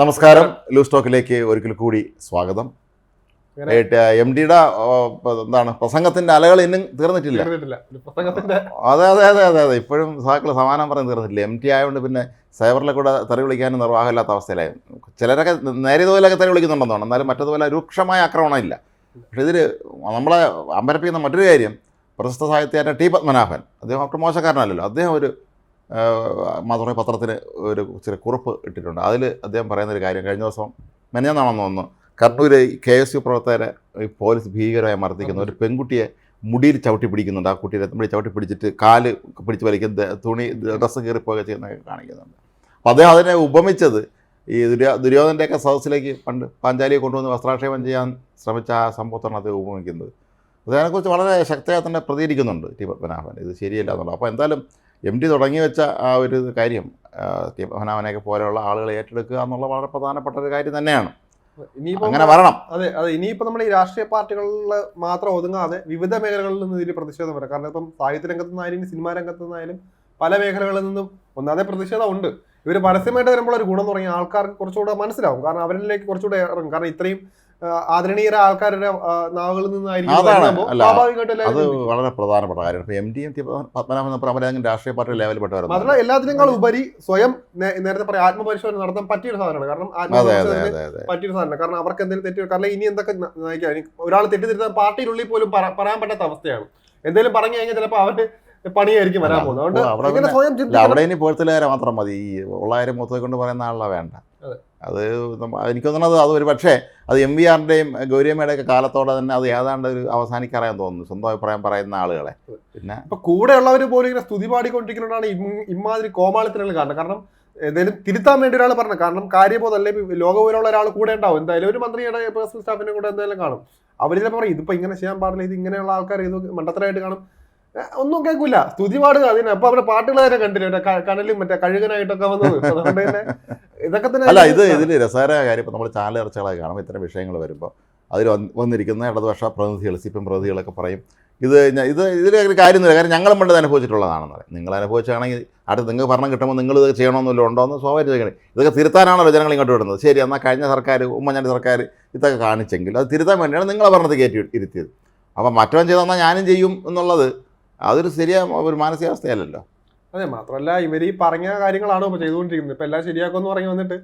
നമസ്കാരം. ലൂസ് സ്റ്റോക്കിലേക്ക് ഒരിക്കൽ കൂടി സ്വാഗതം. എം ഡിയുടെ എന്താണ് പ്രസംഗത്തിന്റെ അലകൾ ഇന്നും തീർന്നിട്ടില്ല. അതെ അതെ അതെ അതെ അതെ. ഇപ്പോഴും സാക്കൾ സമാനം പറഞ്ഞ് തീർന്നിട്ടില്ല. എം ടി ആയതുകൊണ്ട് പിന്നെ സൈബറിലെ കൂടെ തെറി വിളിക്കാനും നിർവാഹമില്ലാത്ത അവസ്ഥയിലായി. ചിലരൊക്കെ നേരിയതുപോലെയൊക്കെ തെറി വിളിക്കുന്നുണ്ടെന്ന് തോന്നുന്നു. എന്നാലും മറ്റതുപോലെ രൂക്ഷമായ ആക്രമണം ഇല്ല. പക്ഷെ ഇതിൽ നമ്മളെ അമ്പരപ്പിക്കുന്ന മറ്റൊരു കാര്യം പ്രശസ്ത സാഹിത്യകാരൻ ടി പത്മനാഭൻ. അദ്ദേഹം ഒട്ടും മോശക്കാരനല്ലല്ലോ. അദ്ദേഹം ഒരു മാത്രമേ പത്രത്തിന് ഒരു ചെറിയ കുറിപ്പ് ഇട്ടിട്ടുണ്ട്. അതിൽ അദ്ദേഹം പറയുന്ന ഒരു കാര്യം കഴിഞ്ഞ ദിവസം മെനഞ്ഞാന്നാണെന്ന് തോന്നുന്നു കണ്ണൂര് കെ എസ് യു പ്രവർത്തകരെ ഈ പോലീസ് ഭീകരമായി മർദ്ദിക്കുന്നു ഒരു പെൺകുട്ടിയെ മുടിയിൽ ചവിട്ടി പിടിക്കുന്നുണ്ട്. ആ കുട്ടിയെ മുടി ചവിട്ടി പിടിച്ചിട്ട് കാൽ പിടിച്ച് വലിക്കുന്ന ദ- തുണി ഡ്രസ്സ് കയറിപ്പോകെ ചെയ്യുന്നതൊക്കെ കാണിക്കുന്നുണ്ട്. അപ്പോൾ അദ്ദേഹം അതിനെ ഉപമിച്ചത് ഈ ദുര്യോ ദുര്യോധന്റെയൊക്കെ സദസ്സിലേക്ക് പണ്ട് പാഞ്ചാലിയെ കൊണ്ടുവന്ന് വസ്ത്രാക്ഷേപം ചെയ്യാൻ ശ്രമിച്ച ആ സംഭവത്താണ് അദ്ദേഹം ഉപമിക്കുന്നത്. അതിനെക്കുറിച്ച് വളരെ ശക്തമായി തന്നെ പ്രതികരിക്കുന്നുണ്ട് ടി പത്മനാഭൻ. ഇത് ശരിയല്ല എന്നുള്ളത്. അപ്പോൾ എന്തായാലും എം ഡി തുടങ്ങി വെച്ച ആ ഒരു കാര്യം പത്മനാഭനെയൊക്കെ പോലെയുള്ള ആളുകളെ ഏറ്റെടുക്കുക എന്നുള്ള വളരെ പ്രധാനപ്പെട്ട ഒരു കാര്യം തന്നെയാണ്. അങ്ങനെ വരണം. അതെ അതെ ഇനിയിപ്പോൾ നമ്മൾ ഈ രാഷ്ട്രീയ പാർട്ടികളിൽ മാത്രം ഒതുങ്ങാതെ വിവിധ മേഖലകളിൽ നിന്ന് ഇതിൽ പ്രതിഷേധം വരാം. കാരണം ഇപ്പം സാഹിത്യ രംഗത്തു നിന്നായാലും സിനിമാ രംഗത്തു നിന്നായാലും പല മേഖലകളിൽ നിന്നും ഒന്നാതെ പ്രതിഷേധം ഉണ്ട്. ഇവർ പരസ്യമായിട്ട് വരുമ്പോൾ ഒരു ഗുണം തുടങ്ങി ആൾക്കാർക്ക് കുറച്ചുകൂടെ മനസ്സിലാവും. കാരണം അവരിലേക്ക് കുറച്ചുകൂടെ ഇറങ്ങും. കാരണം ഇത്രയും ആദരണീയരായ ആൾക്കാരുടെ നാവുകളിൽ നിന്നായിരിക്കും അത് വളരെ പ്രധാനപ്പെട്ട കാര്യമാണ്. M D M Padmanabhan Premarajan രാഷ്ട്രീയ പാർട്ടി ലെവലിൽ പെട്ടവരാണ് മാത്രമല്ല എല്ലാത്തിനേക്കാൾ ഉപരി സ്വയം നേരത്തെ പറയാം ആത്മപരിശോധന നടത്താൻ പറ്റിയൊരു സാധനമാണ്. കാരണം ആത്മപരിശോധന അതെ അതെ പറ്റിയൊരു സാധനം കാരണം അവർക്ക് എന്തെങ്കിലും തെറ്റ് കാരണം ഇനി എന്തൊക്കെ നയിക്കാം? ഒരാൾ തെറ്റിദ്ധരുത്താൻ പാർട്ടിയിലുള്ളിൽ പോലും പറയാൻ പറ്റാത്ത അവസ്ഥയാണ്. എന്തെങ്കിലും പറഞ്ഞു കഴിഞ്ഞാൽ ചിലപ്പോൾ അവർ പണിയായിരിക്കും വരാൻ പോകുന്നത്. അതുകൊണ്ട് അവിടെ ഇനി പേഴ്ത്തലുകാരെ മാത്രം മതി. ഈ ഉള്ളായിരം മൂത്തത് കൊണ്ട് പറയുന്ന ആളെ വേണ്ട. അതെ. എനിക്ക് തോന്നുന്നത് അത് ഒരു പക്ഷേ അത് എം വി ആറിന്റെയും ഗൗരിയമ്മയുടെയൊക്കെ കാലത്തോടെ തന്നെ അത് ഏതാണ്ട് ഒരു അവസാനിക്കറിയാൻ തോന്നുന്നു. സ്വന്തം അഭിപ്രായം പറയുന്ന ആളുകളെ. പിന്നെ ഇപ്പൊ കൂടെയുള്ളവർ പോലും ഇങ്ങനെ സ്തുതി പാടിക്കൊണ്ടിരിക്കുന്നതാണ് ഇമാതിരി കോമാളിത്തിനുള്ള കാരണം കാരണം എന്തായാലും തിരുത്താൻ വേണ്ടി ഒരാൾ പറഞ്ഞു കാരണം കാര്യബോധം അല്ലെങ്കിൽ ലോകപൂരമുള്ള ഒരാൾ കൂടെ ഉണ്ടാവും. എന്തായാലും ഒരു മന്ത്രിയുടെ പേഴ്സണൽ സ്റ്റാഫിനെ കൂടെ എന്തായാലും കാണും. അവർ ചിലപ്പോൾ പറയും ഇതിപ്പോ ഇങ്ങനെ ചെയ്യാൻ പാടില്ല ഇത് ഇങ്ങനെയുള്ള ആൾക്കാർ ഇത് മണ്ടത്തരായിട്ട് കാണും. ഒന്നും കേൾക്കൂല. സ്തുതി പാടുക അതിന്. അപ്പൊ അവിടെ പാട്ടുകളെ കണ്ടില്ല? മറ്റേ ക- മറ്റേ കഴുകനായിട്ടൊക്കെ വന്നത്. അതുകൊണ്ട് തന്നെ ഇതൊക്കെ തന്നെ അല്ല ഇത് ഇതിൽ രസകരമായ കാര്യം ഇപ്പോൾ നമ്മൾ ചാനൽ ചർച്ചകളൊക്കെ കാണും. ഇത്തരം വിഷയങ്ങൾ വരുമ്പോൾ അതിൽ വന്നിരിക്കുന്ന ഇടതുപക്ഷ പ്രതിനിധികൾ സി പി എം പ്രതിനിധികളൊക്കെ പറയും ഇത് ഇത് ഇതിലൊരു കാര്യമൊന്നുമില്ല. കാര്യം ഞങ്ങളും പണ്ട് അനുഭവിച്ചിട്ടുള്ളതാണെന്ന് പറയും. നിങ്ങൾ അനുഭവിച്ചാണെങ്കിൽ അടുത്ത് നിങ്ങൾക്ക് ഭരണം കിട്ടുമ്പോൾ നിങ്ങൾ ഇത് ചെയ്യണമെന്നില്ല ഉണ്ടോ എന്ന് സ്വാഭാവികം ചോദിക്കണം. ഇതൊക്കെ തിരുത്താനാണല്ലോ ജനങ്ങൾ ഇങ്ങോട്ട് വിടുന്നത്? ശരി എന്നാൽ കഴിഞ്ഞ സർക്കാർ ഉമ്മൻചാണ്ടി സർക്കാർ ഇതൊക്കെ കാണിച്ചെങ്കിൽ അത് തിരുത്താൻ വേണ്ടിയാണ് നിങ്ങളെ ഭരണത്തിൽ കയറ്റി ഇരുത്തിയത്. അപ്പോൾ മറ്റവൻ ചെയ്തെന്നാൽ ഞാനും ചെയ്യും എന്നുള്ളത് അതൊരു ശരിയായ ഒരു മാനസികാവസ്ഥയല്ലല്ലോ. അതെ മാത്രമല്ല ഇവർ ഈ പറഞ്ഞ കാര്യങ്ങളാണ് ഇപ്പൊ ചെയ്തുകൊണ്ടിരിക്കുന്നത്. ഇപ്പൊ എല്ലാം ശരിയാക്കുമെന്ന് പറഞ്ഞു വന്നിട്ട്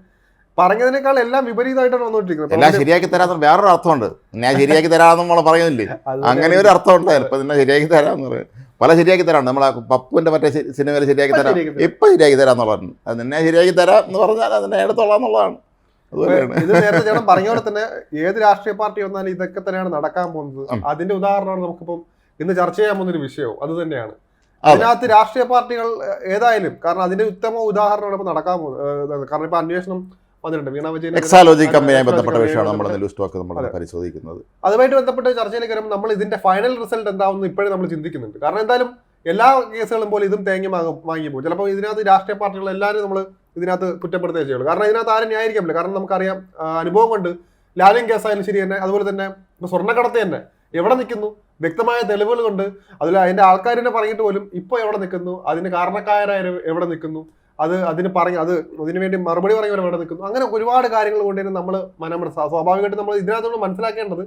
പറഞ്ഞതിനേക്കാൾ എല്ലാം വിപരീതമായിട്ടാണ് വന്നുകൊണ്ടിരിക്കുന്നത്. എല്ലാം ശരിയാക്കി തരാത്ത വേറൊരു അർത്ഥമുണ്ട്. ഞാൻ ശരിയാക്കി തരാമെന്ന് നമ്മൾ പറയുന്നില്ലേ? അങ്ങനെ ഒരു അർത്ഥം ചിലപ്പോൾ ഇപ്പൊ നിന്നെ ശരിയാക്കി തരാന്ന് പറയും. പല ശരിയാക്കി തരാം. നമ്മളെ പപ്പുവിന്റെ മറ്റേ സിനിമയിൽ ശരിയാക്കി ഇപ്പൊ തരാം. ശരിയാക്കി തരാം. ഇപ്പൊ ശരിയാക്കി തരാന്നുള്ളതാണ് അത് നിന്നെ ശരിയാക്കി തരാം എന്ന് പറഞ്ഞാൽ അതിനെ എടുത്തോളാം എന്നുള്ളതാണ്. അതുപോലെയാണ് ഇത് നേരത്തെ ചേട്ടൻ പറഞ്ഞ പോലെ തന്നെ ഏത് രാഷ്ട്രീയ പാർട്ടി വന്നാലും ഇതൊക്കെ തന്നെയാണ് നടക്കാൻ പോകുന്നത്. അതിന്റെ ഉദാഹരണമാണ് നമുക്കിപ്പം ഇന്ന് ചർച്ച ചെയ്യാൻ പോകുന്ന ഒരു വിഷയവും. അത് തന്നെയാണ്. അതിനകത്ത് രാഷ്ട്രീയ പാർട്ടികൾ ഏതായാലും കാരണം അതിന്റെ ഉത്തമ ഉദാഹരണമാണ് ഇപ്പൊ നടക്കാൻ പോകുന്നത് കാരണം ഇപ്പൊ അന്വേഷണം വന്നിട്ടുണ്ട്. വീണ വിജയൻ എക്സാലോജി ബന്ധപ്പെട്ട വിഷയമാണ് നമ്മൾ ന്യൂസ് ടോക്ക് നമ്മൾ പരിശോധിക്കുന്നത്. അതുമായിട്ട് ബന്ധപ്പെട്ട ചർച്ചയിലേക്ക് വരുമ്പോൾ നമ്മൾ ഇതിന്റെ ഫൈനൽ റിസൾട്ട് എന്താവുമെന്ന് ഇപ്പോഴും നമ്മൾ ചിന്തിക്കുന്നുണ്ട്. കാരണം എന്തായാലും എല്ലാ കേസുകളും പോലെ ഇതും തേങ്ങ വാങ്ങും പോകും. ചിലപ്പോൾ ഇതിനകത്ത് രാഷ്ട്രീയ പാർട്ടികൾ എല്ലാവരും നമ്മൾ ഇതിനകത്ത് കുറ്റപ്പെടുത്തുകയേ ചെയ്യുള്ളൂ. കാരണം ഇതിനകത്ത് ആരും ന്യായീകരിക്കാൻ പറ്റില്ല കാരണം നമുക്കറിയാം അനുഭവം കൊണ്ട് ലാലിംഗ് കേസായാലും ശരി തന്നെ അതുപോലെ തന്നെ ഇപ്പൊ സ്വർണക്കടത്ത് തന്നെ എവിടെ നിൽക്കുന്നു? വ്യക്തമായ തെളിവുകൾ കൊണ്ട് അതിൽ അതിന്റെ ആൾക്കാരിനെ പറഞ്ഞിട്ട് പോലും ഇപ്പോൾ എവിടെ നിൽക്കുന്നു? അതിന് കാരണക്കാരായ എവിടെ നിൽക്കുന്നു? അത് അതിന് പറഞ്ഞ് അത് അതിന് വേണ്ടി മറുപടി പറയുന്നവർ എവിടെ നിൽക്കുന്നു? അങ്ങനെ ഒരുപാട് കാര്യങ്ങൾ കൊണ്ട് തന്നെ നമ്മൾ മനസ്സിൽ സ്വാഭാവികമായിട്ട് നമ്മൾ ഇതിനകത്ത് നമ്മൾ മനസ്സിലാക്കേണ്ടത്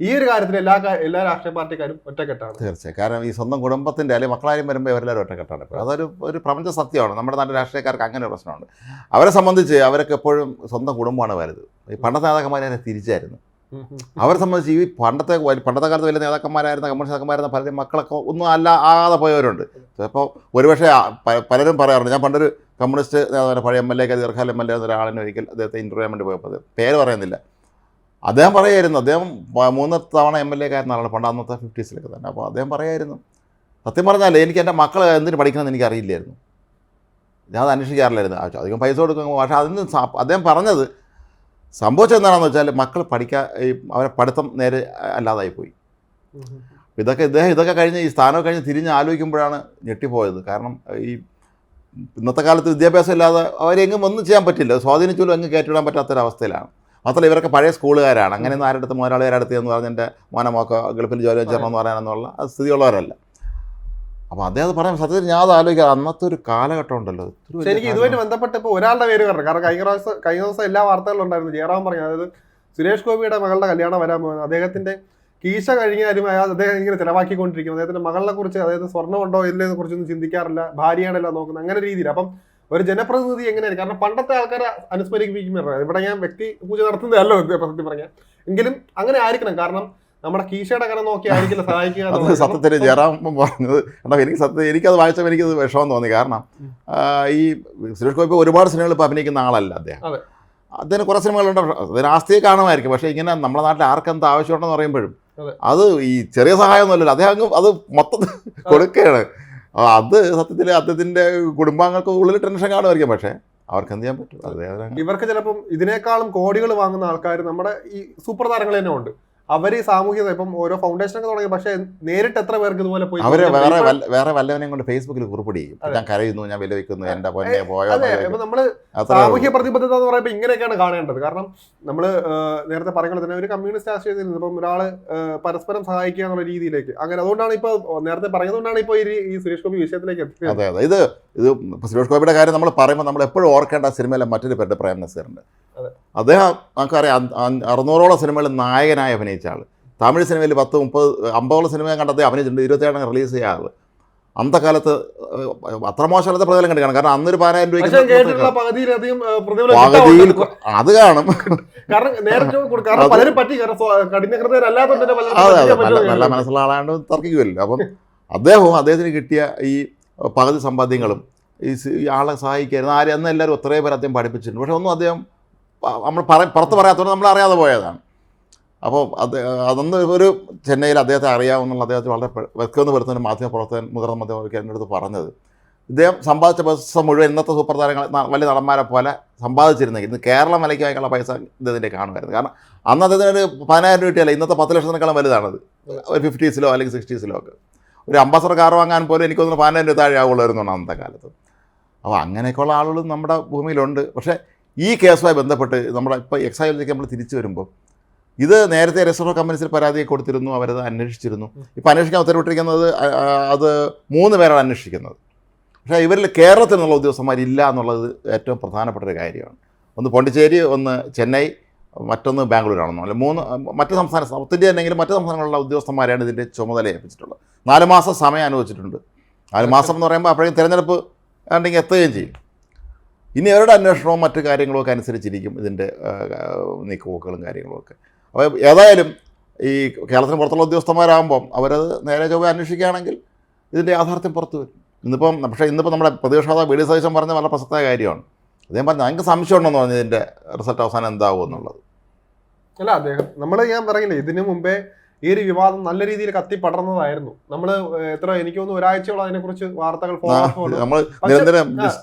ഈ ഒരു കാര്യത്തിൽ എല്ലാ എല്ലാ രാഷ്ട്രീയ പാർട്ടിക്കാരും ഒറ്റക്കെട്ടാണ്. തീർച്ചയായും. കാരണം ഈ സ്വന്തം കുടുംബത്തിന്റെ അല്ലെങ്കിൽ മക്കളാരും വരുമ്പോൾ ഇവരെല്ലാവരും ഒറ്റക്കെട്ടാണ്. ഇപ്പോൾ അതൊരു ഒരു പ്രപഞ്ച സത്യമാണ്. നമ്മുടെ നല്ല രാഷ്ട്രീയക്കാർക്ക് അങ്ങനെ ഒരു പ്രശ്നമുണ്ട്. അവരെ സംബന്ധിച്ച് അവരൊക്കെ എപ്പോഴും സ്വന്തം കുടുംബമാണ് വലുത്. ഈ പണ്ടത്തെ നേതാക്കന്മാരെ തിരിച്ചായിരുന്നു. അവരെ സംബന്ധിച്ച് ഈ പണ്ടത്തെ പണ്ടത്തെ കാലത്ത് വലിയ നേതാക്കന്മാരായിരുന്ന കമ്മ്യൂണിസ്റ്റ് നേതാക്കന്മാരായിരുന്ന പലരും മക്കളൊക്കെ ഒന്നും അല്ല ആകാതെ പോയവരുണ്ട്. ചിലപ്പോൾ ഒരുപക്ഷെ പലരും പറയാറുണ്ട്. ഞാൻ പണ്ടൊരു കമ്മ്യൂണിസ്റ്റ് പഴയ എം എൽ എ ദീർഘകാല എം എൽ എ ഒരാളിനെ ഒരിക്കൽ അദ്ദേഹത്തെ ഇന്റർവ്യൂ ചെയ്യാൻ വേണ്ടി പോയപ്പോൾ പേര് പറയുന്നില്ല. അദ്ദേഹം പറയായിരുന്നു അദ്ദേഹം മൂന്ന് തവണ എം എൽ എ ആയിരുന്ന ആളാണ് പണ്ട് അന്നത്തെ ഫിഫ്റ്റീസിലൊക്കെ തന്നെ. അപ്പോൾ അദ്ദേഹം പറയായിരുന്നു സത്യം പറഞ്ഞാൽ എനിക്ക് എന്റെ മക്കൾ എന്തിന് പഠിക്കണമെന്ന് എനിക്ക് അറിയില്ലായിരുന്നു. ഞാൻ അത് അന്വേഷിക്കാറില്ലായിരുന്നു. അധികം പൈസ കൊടുക്കും പക്ഷേ അതിന് അദ്ദേഹം പറഞ്ഞത് സംഭവിച്ചത് എന്താണെന്ന് വെച്ചാൽ മക്കൾ പഠിക്കാൻ ഈ അവരെ പഠിത്തം നേരെ അല്ലാതായി പോയി. ഇതൊക്കെ ഇദ്ദേഹം ഇതൊക്കെ കഴിഞ്ഞ് ഈ സ്ഥാനം കഴിഞ്ഞ് തിരിഞ്ഞ് ആലോചിക്കുമ്പോഴാണ് ഞെട്ടിപ്പോയത്. കാരണം ഈ ഇന്നത്തെ കാലത്ത് വിദ്യാഭ്യാസം ഇല്ലാതെ അവരെങ്ങും ഒന്നും ചെയ്യാൻ പറ്റില്ല. സ്വാധീനിച്ചാലും അങ്ങ് കയറ്റിവിടാൻ പറ്റാത്തൊരവസ്ഥയിലാണ്. മാത്രമല്ല ഇവരൊക്കെ പഴയ സ്കൂളുകാരാണ്. അങ്ങനെയൊന്നും ആരുടെ അടുത്ത് മുതലാളിയുടെ അടുത്ത് എന്ന് പറഞ്ഞ് എന്റെ മോനമോക്കോ മോക്ക ഗൾഫിൽ ജോലി ചെയ്യണമെന്ന് പറയാനെന്നുള്ള സ്ഥിതിയുള്ളവരല്ല. അപ്പോൾ അദ്ദേഹം പറയാൻ സത്യത്തിൽ ഞാൻ അത് ആലോചിക്കാം അന്നത്തെ ഒരു കാലഘട്ടം ഉണ്ടല്ലോ. എനിക്ക് ഇതുമായിട്ട് ബന്ധപ്പെട്ട് ഇപ്പോൾ ഒരാളുടെ പേര് പറഞ്ഞു കാരണം കഴിഞ്ഞ പ്രാവശ്യം കഴിഞ്ഞ ദിവസം എല്ലാ വാർത്തകളും ഉണ്ടായിരുന്നു. ജയറാം പറഞ്ഞു. അതായത് സുരേഷ് ഗോപിയുടെ മകളുടെ കല്യാണം വരാൻ പോകുന്നത് അദ്ദേഹത്തിന്റെ കീശ കഴിഞ്ഞാലും അയാൾ അദ്ദേഹം ഇങ്ങനെ ചിലവാക്കിക്കൊണ്ടിരിക്കും അദ്ദേഹത്തിന്റെ മകളെ കുറിച്ച് അതായത് സ്വർണമുണ്ടോ ഇല്ലേ കുറിച്ചൊന്നും ചിന്തിക്കാറില്ല. ഭാര്യയാണല്ലോ നോക്കുന്നത്. അങ്ങനെ രീതിയിൽ. അപ്പം ഒരു ജനപ്രതിനിധി എങ്ങനെയാണ് കാരണം പണ്ടത്തെ ആൾക്കാരെ അനുസ്മരിപ്പിക്കുമ്പോൾ ഇവിടെ ഞാൻ വ്യക്തി പൂജ നടത്തുന്നതല്ലോ സത്യം പറഞ്ഞാൽ. എങ്കിലും അങ്ങനെ ആയിരിക്കണം. കാരണം നമ്മുടെ കീശയുടെ കനം നോക്കിയായിരിക്കില്ല സഹായിക്കുക അത് സത്യത്തിൽ ജയറാം പറഞ്ഞത് കണ്ടോ? എനിക്ക് സത്യം എനിക്കത് വായിച്ചപ്പോൾ എനിക്കത് വിഷമം തോന്നി. കാരണം ഈ സുരേഷ് ഗോപി ഒരുപാട് സിനിമകൾ ഇപ്പോൾ അഭിനയിക്കുന്ന ആളല്ല അദ്ദേഹം. അദ്ദേഹം കുറേ സിനിമകളുണ്ട്. അതിന് ആസ്തിയെ കാണുമായിരിക്കും പക്ഷേ ഇങ്ങനെ നമ്മുടെ നാട്ടിൽ ആർക്കെന്ത് ആവശ്യമുണ്ടെന്ന് പറയുമ്പോഴും അതെ. ഈ ചെറിയ സഹായമൊന്നുമല്ലല്ലോ. അദ്ദേഹം അങ്ങ് അത് മൊത്തം കൊടുക്കുകയാണ്. അത് സത്യത്തിൽ അദ്ദേഹത്തിന്റെ കുടുംബാംഗങ്ങൾക്ക് ഉള്ളിൽ ടെൻഷൻ കാണുമായിരിക്കും പക്ഷേ അവർക്ക് എന്ത് ചെയ്യാൻ പറ്റും? ഇവർക്ക് ചിലപ്പം ഇതിനേക്കാളും കോടികൾ വാങ്ങുന്ന ആൾക്കാർ നമ്മുടെ ഈ സൂപ്പർ താരങ്ങൾ തന്നെ ഉണ്ട്. അവർ ഈ സാമൂഹിക ഇപ്പം ഓരോ ഫൗണ്ടേഷൻ ഒക്കെ തുടങ്ങി പക്ഷെ നേരിട്ട് എത്ര പേർക്ക് ഇതുപോലെ പോയി അവർ വേറെ വേറെ വല്ലവനെയും കൊണ്ട് ഫേസ്ബുക്കിൽ കുറിപ്പിടി ഞാൻ കരയുന്നു ഞാൻ വില വെക്കുന്നു എന്റെ പൊന്നെ പോയോ നമ്മൾ സാമൂഹ്യ പ്രതിബദ്ധത എന്ന് പറയുമ്പോൾ ഇങ്ങനെയൊക്കെയാണ് കാണേണ്ടത്. കാരണം നമ്മൾ നേരത്തെ പറയുന്നത് തന്നെ ഒരു കമ്മ്യൂണിസ്റ്റ് ആശയത്തിൽ നിന്ന് ഇപ്പം ഒരാൾ പരസ്പരം സഹായിക്കുക എന്നുള്ള രീതിയിലേക്ക്. അങ്ങനെ അതുകൊണ്ടാണ് ഇപ്പൊ നേരത്തെ പറഞ്ഞതുകൊണ്ടാണ് ഇപ്പൊ ഈ ഈ സുരേഷ് ഗോപി വിഷയത്തിലേക്ക് എത്തിയത്. അതെ അതെ. ഇത് ഇത് സുരേഷ് ഗോപിയുടെ കാര്യം നമ്മൾ പറയുമ്പോൾ നമ്മൾ എപ്പോഴും ഓർക്കേണ്ട സിനിമയിലെ മറ്റൊരു പേരുടെ പ്രേം നസീറുണ്ട്. അദ്ദേഹം നമുക്കറിയാം അറുന്നൂറോളം സിനിമകളിൽ നായകനായി അഭിനയിച്ച ആൾ തമിഴ് സിനിമയിൽ പത്ത് മുപ്പത് അമ്പതോളം സിനിമ കണ്ട് അദ്ദേഹം അഭിനയിച്ചിട്ടുണ്ട്. ഇരുപത്തേഴാണ് റിലീസ് ചെയ്യുക ആൾ അന്നത്തെ കാലത്ത് അത്ര മോശമല്ലാത്ത പ്രതിഫലം കണ്ടു കാണും കാരണം അന്നൊരു പതിനായിരം രൂപയ്ക്ക് പകുതിയിൽ അത് കാണും. അതെ നല്ല മനസ്സുള്ള ആളാണ്ട് തർക്കിക്കുമല്ലോ അപ്പം അദ്ദേഹവും അദ്ദേഹത്തിന് കിട്ടിയ ഈ പകുതി സമ്പാദ്യങ്ങളും ഈ ആളെ സഹായിക്കായിരുന്നു. ആരും അന്ന് എല്ലാവരും ഒത്രയും പേരെ അദ്ദേഹം പഠിപ്പിച്ചിട്ടുണ്ട് പക്ഷെ ഒന്നും അദ്ദേഹം നമ്മൾ പറ പുറത്ത് പറയാത്തതുകൊണ്ട് നമ്മൾ അറിയാതെ പോയതാണ്. അപ്പോൾ അത് അതൊന്ന് ഒരു ചെന്നൈയിൽ അദ്ദേഹത്തെ അറിയാമെന്നുള്ള അദ്ദേഹത്തെ വളരെ വെക്കുമെന്ന് വരുത്തുന്ന മാധ്യമ പ്രവർത്തകൻ മുതിർന്ന മാധ്യമ എന്റെ അടുത്ത് പറഞ്ഞത്. ഇദ്ദേഹം സമ്പാദിച്ച പൈസ മുഴുവൻ ഇന്നത്തെ സൂപ്പർ താരങ്ങൾ വലിയ നടന്മാരെ പോലെ സമ്പാദിച്ചിരുന്നെങ്കിൽ ഇന്ന് കേരളം വിലയ്ക്ക് വാങ്ങിക്കാനുള്ള പൈസ ഇദ്ദേഹത്തിന്റെ കാണുമായിരുന്നു. കാരണം അന്ന് അദ്ദേഹത്തിന് ഒരു പതിനായിരം രൂപ കിട്ടിയല്ല ഇന്നത്തെ പത്ത് ലക്ഷത്തിനേക്കാളും വലുതാണത്. ഒരു ഫിഫ്റ്റീസിലോ അല്ലെങ്കിൽ സിക്സ്റ്റീസിലോ ഒക്കെ. ഒരു അംബാസഡർ കാർ വാങ്ങാൻ പോലും എനിക്കൊന്ന് പതിനായിരം രൂപ താഴെ ആവുള്ളായിരുന്നു അന്നത്തെ കാലത്ത്. അപ്പോൾ അങ്ങനെയൊക്കെയുള്ള ആളുകൾ നമ്മുടെ ഭൂമിയിലുണ്ട്. പക്ഷേ ഈ കേസുമായി ബന്ധപ്പെട്ട് നമ്മുടെ ഇപ്പോൾ എക്സൈസിലേക്ക് നമ്മൾ തിരിച്ചു വരുമ്പോൾ ഇത് നേരത്തെ റിസർവ് കമ്പനീസിൽ പരാതി കൊടുത്തിരുന്നു അവരത് അന്വേഷിച്ചിരുന്നു. ഇപ്പോൾ അന്വേഷിക്കാൻ ഉത്തരവിട്ടിരിക്കുന്നത് അത് മൂന്ന് പേരാണ് അന്വേഷിക്കുന്നത്. പക്ഷേ ഇവരിൽ കേരളത്തിൽ നിന്നുള്ള ഉദ്യോഗസ്ഥന്മാരില്ല എന്നുള്ളത് ഏറ്റവും പ്രധാനപ്പെട്ട ഒരു കാര്യമാണ്. ഒന്ന് പോണ്ടിച്ചേരി ഒന്ന് ചെന്നൈ മറ്റൊന്ന് ബാംഗ്ലൂരാണെന്നോ അല്ലെങ്കിൽ മൂന്ന് മറ്റ് സംസ്ഥാന സൗത്ത് ഇന്ത്യ അല്ലെങ്കിലും മറ്റ് സംസ്ഥാനങ്ങളിലുള്ള ഉദ്യോഗസ്ഥന്മാരെയാണ് ഇതിന്റെ ചുമതല ഏൽപ്പിച്ചിട്ടുള്ളത്. നാല് മാസം സമയം അനുവദിച്ചിട്ടുണ്ട്. നാല് മാസം എന്ന് പറയുമ്പോൾ അപ്പോഴേ തിരഞ്ഞെടുപ്പ് ഉണ്ടെങ്കിൽ എത്തുകയും ചെയ്യും. ഇനി അവരുടെ അന്വേഷണവും മറ്റു കാര്യങ്ങളും ഒക്കെ അനുസരിച്ചിരിക്കും ഇതിന്റെ നീക്കുപോക്കുകളും കാര്യങ്ങളും ഒക്കെ. അപ്പോൾ ഏതായാലും ഈ കേരളത്തിന് പുറത്തുള്ള ഉദ്യോഗസ്ഥന്മാരാകുമ്പം അവരത് നേരെ ചൊവ്വ അന്വേഷിക്കുകയാണെങ്കിൽ ഇതിന്റെ യാഥാർത്ഥ്യം പുറത്തു വരും. ഇന്നിപ്പം പക്ഷേ ഇന്നിപ്പോൾ നമ്മുടെ പ്രതിപക്ഷ വീഡിയോ ഡി പറഞ്ഞ വളരെ പ്രസക്തമായ കാര്യമാണ്. അദ്ദേഹം പറഞ്ഞു ഞങ്ങൾക്ക് സംശയമുണ്ടെന്ന് പറഞ്ഞു ഇതിന്റെ റിസൾട്ട് അവസാനം എന്താവും എന്നുള്ളത്. അല്ല അദ്ദേഹം നമ്മൾ ഞാൻ പറയില്ലേ ഇതിനു മുമ്പേ ഈ ഒരു വിവാദം നല്ല രീതിയിൽ കത്തി പടർന്നതായിരുന്നു. നമ്മൾ എത്ര എനിക്ക് തോന്നുന്നു ഒരാഴ്ചയോളം അതിനെക്കുറിച്ച് വാർത്തകൾ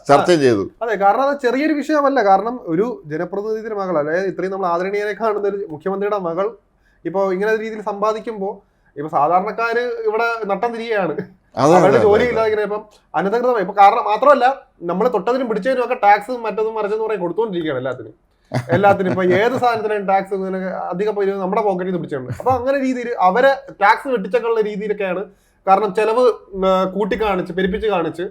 ചർച്ച ചെയ്തു. അതെ കാരണം അത് ചെറിയൊരു വിഷയമല്ല. കാരണം ഒരു ജനപ്രതിനിധിയുടെ മകൾ അതായത് ഇത്രയും നമ്മൾ ആദരണീയനെ കാണുന്ന ഒരു മുഖ്യമന്ത്രിയുടെ മകൾ ഇപ്പോൾ ഇങ്ങനെ രീതിയിൽ സമ്പാദിക്കുമ്പോൾ ഇപ്പൊ സാധാരണക്കാര് ഇവിടെ നട്ടം തിരികെയാണ് അവരുടെ ജോലി ഇല്ലാതെ ഇങ്ങനെ ഇപ്പം അനധികൃതമായി. ഇപ്പൊ കാരണം മാത്രമല്ല നമ്മൾ തൊട്ടതിനും പിടിച്ചതിനും ഒക്കെ ടാക്സും മറ്റതും മറിച്ചെന്ന് പറയും കൊടുത്തുകൊണ്ടിരിക്കുകയാണ് എല്ലാത്തിനും. എല്ലാത്തിനും ഇപ്പൊ ഏത് സാധനത്തിനും ടാക്സ് അധികം നമ്മുടെ പോക്കറ്റിൽ നിന്ന് പിടിച്ചിട്ടുണ്ട്. അപ്പൊ അങ്ങനെ രീതിയിൽ അവരെ ടാക്സ് വെട്ടിച്ചൊക്കെയുള്ള രീതിയിലൊക്കെയാണ് കാരണം ചെലവ് കൂട്ടിക്കാണിച്ച് കൂട്ടി കാണിച്ച് പെരുപ്പിച്ച് കാണിച്ച്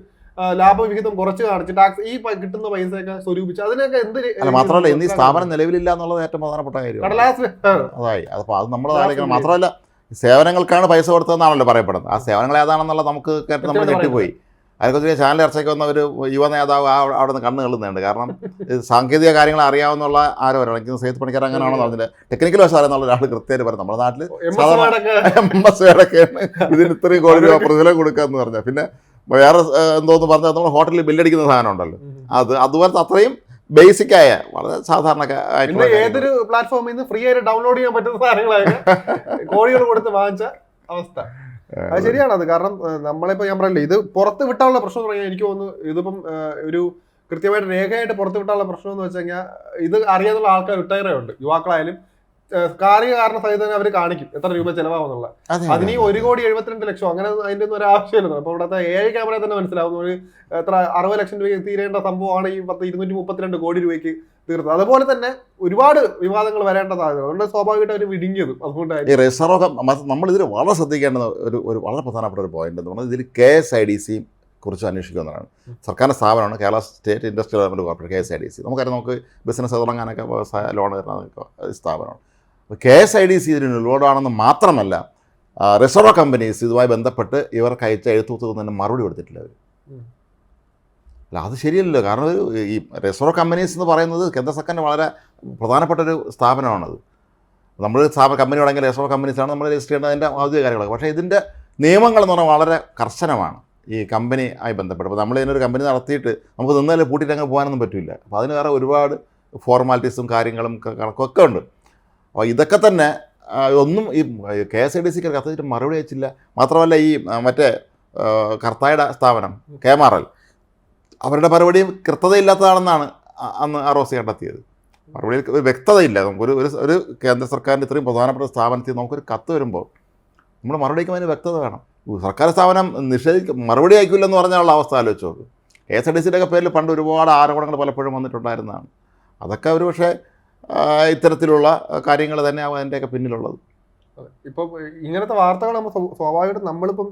ലാഭവിഹിതം കുറച്ച് കാണിച്ച് ടാക്സ് ഈ കിട്ടുന്ന കിട്ടുന്ന പൈസയൊക്കെ സ്വരൂപിച്ച് അതിനൊക്കെ എന്ത് മാത്രമല്ല ഇന്ന് ഈ സ്ഥാപനം നിലവിലില്ല എന്നുള്ളത് ഏറ്റവും പ്രധാനപ്പെട്ട കാര്യം കടലാസ് അതായി. അപ്പൊ അത് നമ്മൾ ആലോചിക്കണം? മാത്രമല്ല സേവനങ്ങൾക്കാണ് പൈസ കൊടുത്തതെന്നാണല്ലോ പറയപ്പെടുന്നത്. ആ സേവനങ്ങൾ ഏതാണെന്നുള്ള നമുക്ക് കേട്ട് നമ്മൾ ഞെട്ടിപ്പോയി. അതിനെക്കുറിച്ച് ചാനൽ ചർച്ചയ്ക്ക് വന്ന ഒരു യുവ നേതാവ് ആ അവിടെ നിന്ന് കണ്ണ് കള്ളുന്നുണ്ട്. കാരണം സാങ്കേതിക കാര്യങ്ങൾ അറിയാവുന്നുള്ള ആരോ ഒരാൾ എനിക്ക് സേത് പണിക്കാർ അങ്ങനെയാണെന്ന് പറഞ്ഞില്ല ടെക്നിക്കൽ വശം അറിയുന്നുള്ള ഒരാൾ കൃത്യമായിട്ട് പറഞ്ഞു നമ്മുടെ നാട്ടിൽ എം എസ് സാധാരണ- വേർഡൊക്കെ എം എസ് വേടൊക്കെയാണ്. ഇതിന് ഇത്രയും കോടി രൂപ പ്രതിഫലം കൊടുക്കുക എന്ന് പറഞ്ഞാൽ. പിന്നെ വേറെ എന്തോന്ന് പറഞ്ഞാൽ നമ്മൾ ഹോട്ടലിൽ ബില്ലടിക്കുന്ന സാധനം ഉണ്ടല്ലോ. അത് അതുപോലത്തെ അത്രയും ബേസിക് ആയ വളരെ സാധാരണ ഏതൊരു പ്ലാറ്റ്ഫോമിൽ നിന്ന് ഫ്രീ ആയിട്ട് ഡൗൺലോഡ് ചെയ്യാൻ പറ്റുന്ന സാധനങ്ങളായിട്ട് കോടികൾ കൊടുത്ത് വാങ്ങിച്ച അവസ്ഥ. അത് ശരിയാണ് അത്. കാരണം നമ്മളിപ്പോ ഞാൻ പറയില്ല ഇത് പുറത്ത് വിട്ടാനുള്ള പ്രശ്നം പറഞ്ഞാൽ എനിക്ക് തോന്നുന്നു ഇതിപ്പം ഒരു കൃത്യമായിട്ട് രേഖയായിട്ട് പുറത്ത് വിട്ടാനുള്ള പ്രശ്നം എന്ന് വെച്ച് കഴിഞ്ഞാൽ ഇത് അറിയാനുള്ള ആൾക്കാർ റിട്ടയർ ഉണ്ട്. യുവാക്കളായാലും ഏഹ്, കാരണ സഹിതം അവർ കാണിക്കും എത്ര രൂപ ചെലവാകുന്നുള്ള അതിന് ഒരു കോടി എഴുപത്തിരണ്ട് ലക്ഷം അങ്ങനെ അതിന്റെ ഒന്നും ഒരു ആവശ്യമില്ല അപ്പൊ ഇവിടുത്തെ ഏഴ് ക്യാമറ തന്നെ മനസ്സിലാവുന്നു. ഒരു എത്ര അറുപത് ലക്ഷം രൂപയ്ക്ക് തീരേണ്ട സംഭവമാണ് ഈ പത്ത് ഇരുന്നൂറ്റി മുപ്പത്തിരണ്ട് കോടി രൂപയ്ക്ക് തീർത്തത് അതുപോലെ തന്നെ ഒരുപാട് വിവാദങ്ങൾ വരേണ്ട സാധ്യത അതുകൊണ്ട് സ്വാഭാവികമായിട്ട് അവർ വിടിഞ്ഞത് അതുകൊണ്ടായിരിക്കും. ഈ റിസർവ് നമ്മളിതിൽ വളരെ ശ്രദ്ധിക്കേണ്ട ഒരു ഒരു വളരെ പ്രധാനപ്പെട്ട ഒരു പോയിന്റ് എന്ന് പറഞ്ഞാൽ ഇതിൽ K S I D C കുറിച്ച് അന്വേഷിക്കുന്നതാണ്. സർക്കാരിന്റെ സ്ഥാപനമാണ് Kerala State Industrial Development Corporation K S I D C. നമുക്കറിയാം നമുക്ക് ബിസിനസ് തുടങ്ങാനൊക്കെ വ്യവസായ ലോൺ തരുന്ന സ്ഥാപനമാണ്. അപ്പോൾ K S I D C ഇതിന് ഉള്ളോടാണെന്ന് മാത്രമല്ല റിസർവ് കമ്പനീസ് ഇതുമായി ബന്ധപ്പെട്ട് ഇവർക്ക് അയച്ച എഴുത്തുത്തന്നെ മറുപടി കൊടുത്തിട്ടില്ല അവർ. അല്ല അത് ശരിയല്ലല്ലോ. കാരണം ഒരു ഈ റിസർവ് കമ്പനീസ് എന്ന് പറയുന്നത് കേന്ദ്ര സർക്കാരിന്റെ വളരെ പ്രധാനപ്പെട്ട ഒരു സ്ഥാപനമാണത്. നമ്മൾ സ്ഥാപന കമ്പനി തുടങ്ങിയ റിസർവ് കമ്പനീസാണ് നമ്മൾ രജിസ്റ്റർ ചെയ്യുന്നതിന്റെ ഔദ്യോഗിക കാര്യങ്ങളൊക്കെ. പക്ഷേ ഇതിന്റെ നിയമങ്ങൾ എന്ന് പറഞ്ഞാൽ വളരെ കർശനമാണ് ഈ കമ്പനി ആയി ബന്ധപ്പെട്ട്. അപ്പോൾ നമ്മൾ ഇതിനൊരു കമ്പനി നടത്തിയിട്ട് നമുക്ക് നിന്നാലും പൂട്ടിയിട്ട് അങ്ങ് പോകാനൊന്നും പറ്റില്ല. അപ്പോൾ അതിന് വേറെ ഒരുപാട് ഫോർമാലിറ്റീസും കാര്യങ്ങളും കണക്കൊക്കെ ഉണ്ട്. അപ്പോൾ ഇതൊക്കെ തന്നെ ഒന്നും ഈ കെ എസ് ഐ ഡി സിക്ക് കത്തിച്ചിട്ട് മറുപടി അയച്ചില്ല. മാത്രമല്ല ഈ മറ്റേ കർത്തായുടെ സ്ഥാപനം കെ എം ആർ എൽ. അവരുടെ മറുപടിയും കൃത്യതയില്ലാത്തതാണെന്നാണ് അന്ന് ആർ ഒ സി കണ്ടെത്തിയത്. മറുപടിയിൽ ഒരു വ്യക്തതയില്ല. നമുക്കൊരു ഒരു ഒരു കേന്ദ്ര സർക്കാരിന്റെ ഇത്രയും പ്രധാനപ്പെട്ട സ്ഥാപനത്തിൽ നമുക്കൊരു കത്ത് വരുമ്പോൾ നമ്മൾ മറുപടിക്ക് അതിന് വ്യക്തത വേണം. സർക്കാർ സ്ഥാപനം നിഷേധിക്ക മറുപടി അയക്കില്ലെന്ന് പറഞ്ഞാലുള്ള അവസ്ഥ ആലോചിച്ച് നോക്ക്. എസ് ആർ ടി സിയുടെയൊക്കെ പേരിൽ പണ്ട് ഒരുപാട് ആരോപണങ്ങൾ പലപ്പോഴും വന്നിട്ടുണ്ടായിരുന്നതാണ്. അതൊക്കെ ഒരു പക്ഷേ ഇത്തരത്തിലുള്ള കാര്യങ്ങൾ തന്നെയാവും അതിന്റെയൊക്കെ പിന്നിലുള്ളത്. ഇപ്പോൾ ഇങ്ങനത്തെ വാർത്തകൾ നമ്മൾ സ്വാഭാവികമായിട്ടും നമ്മളിപ്പം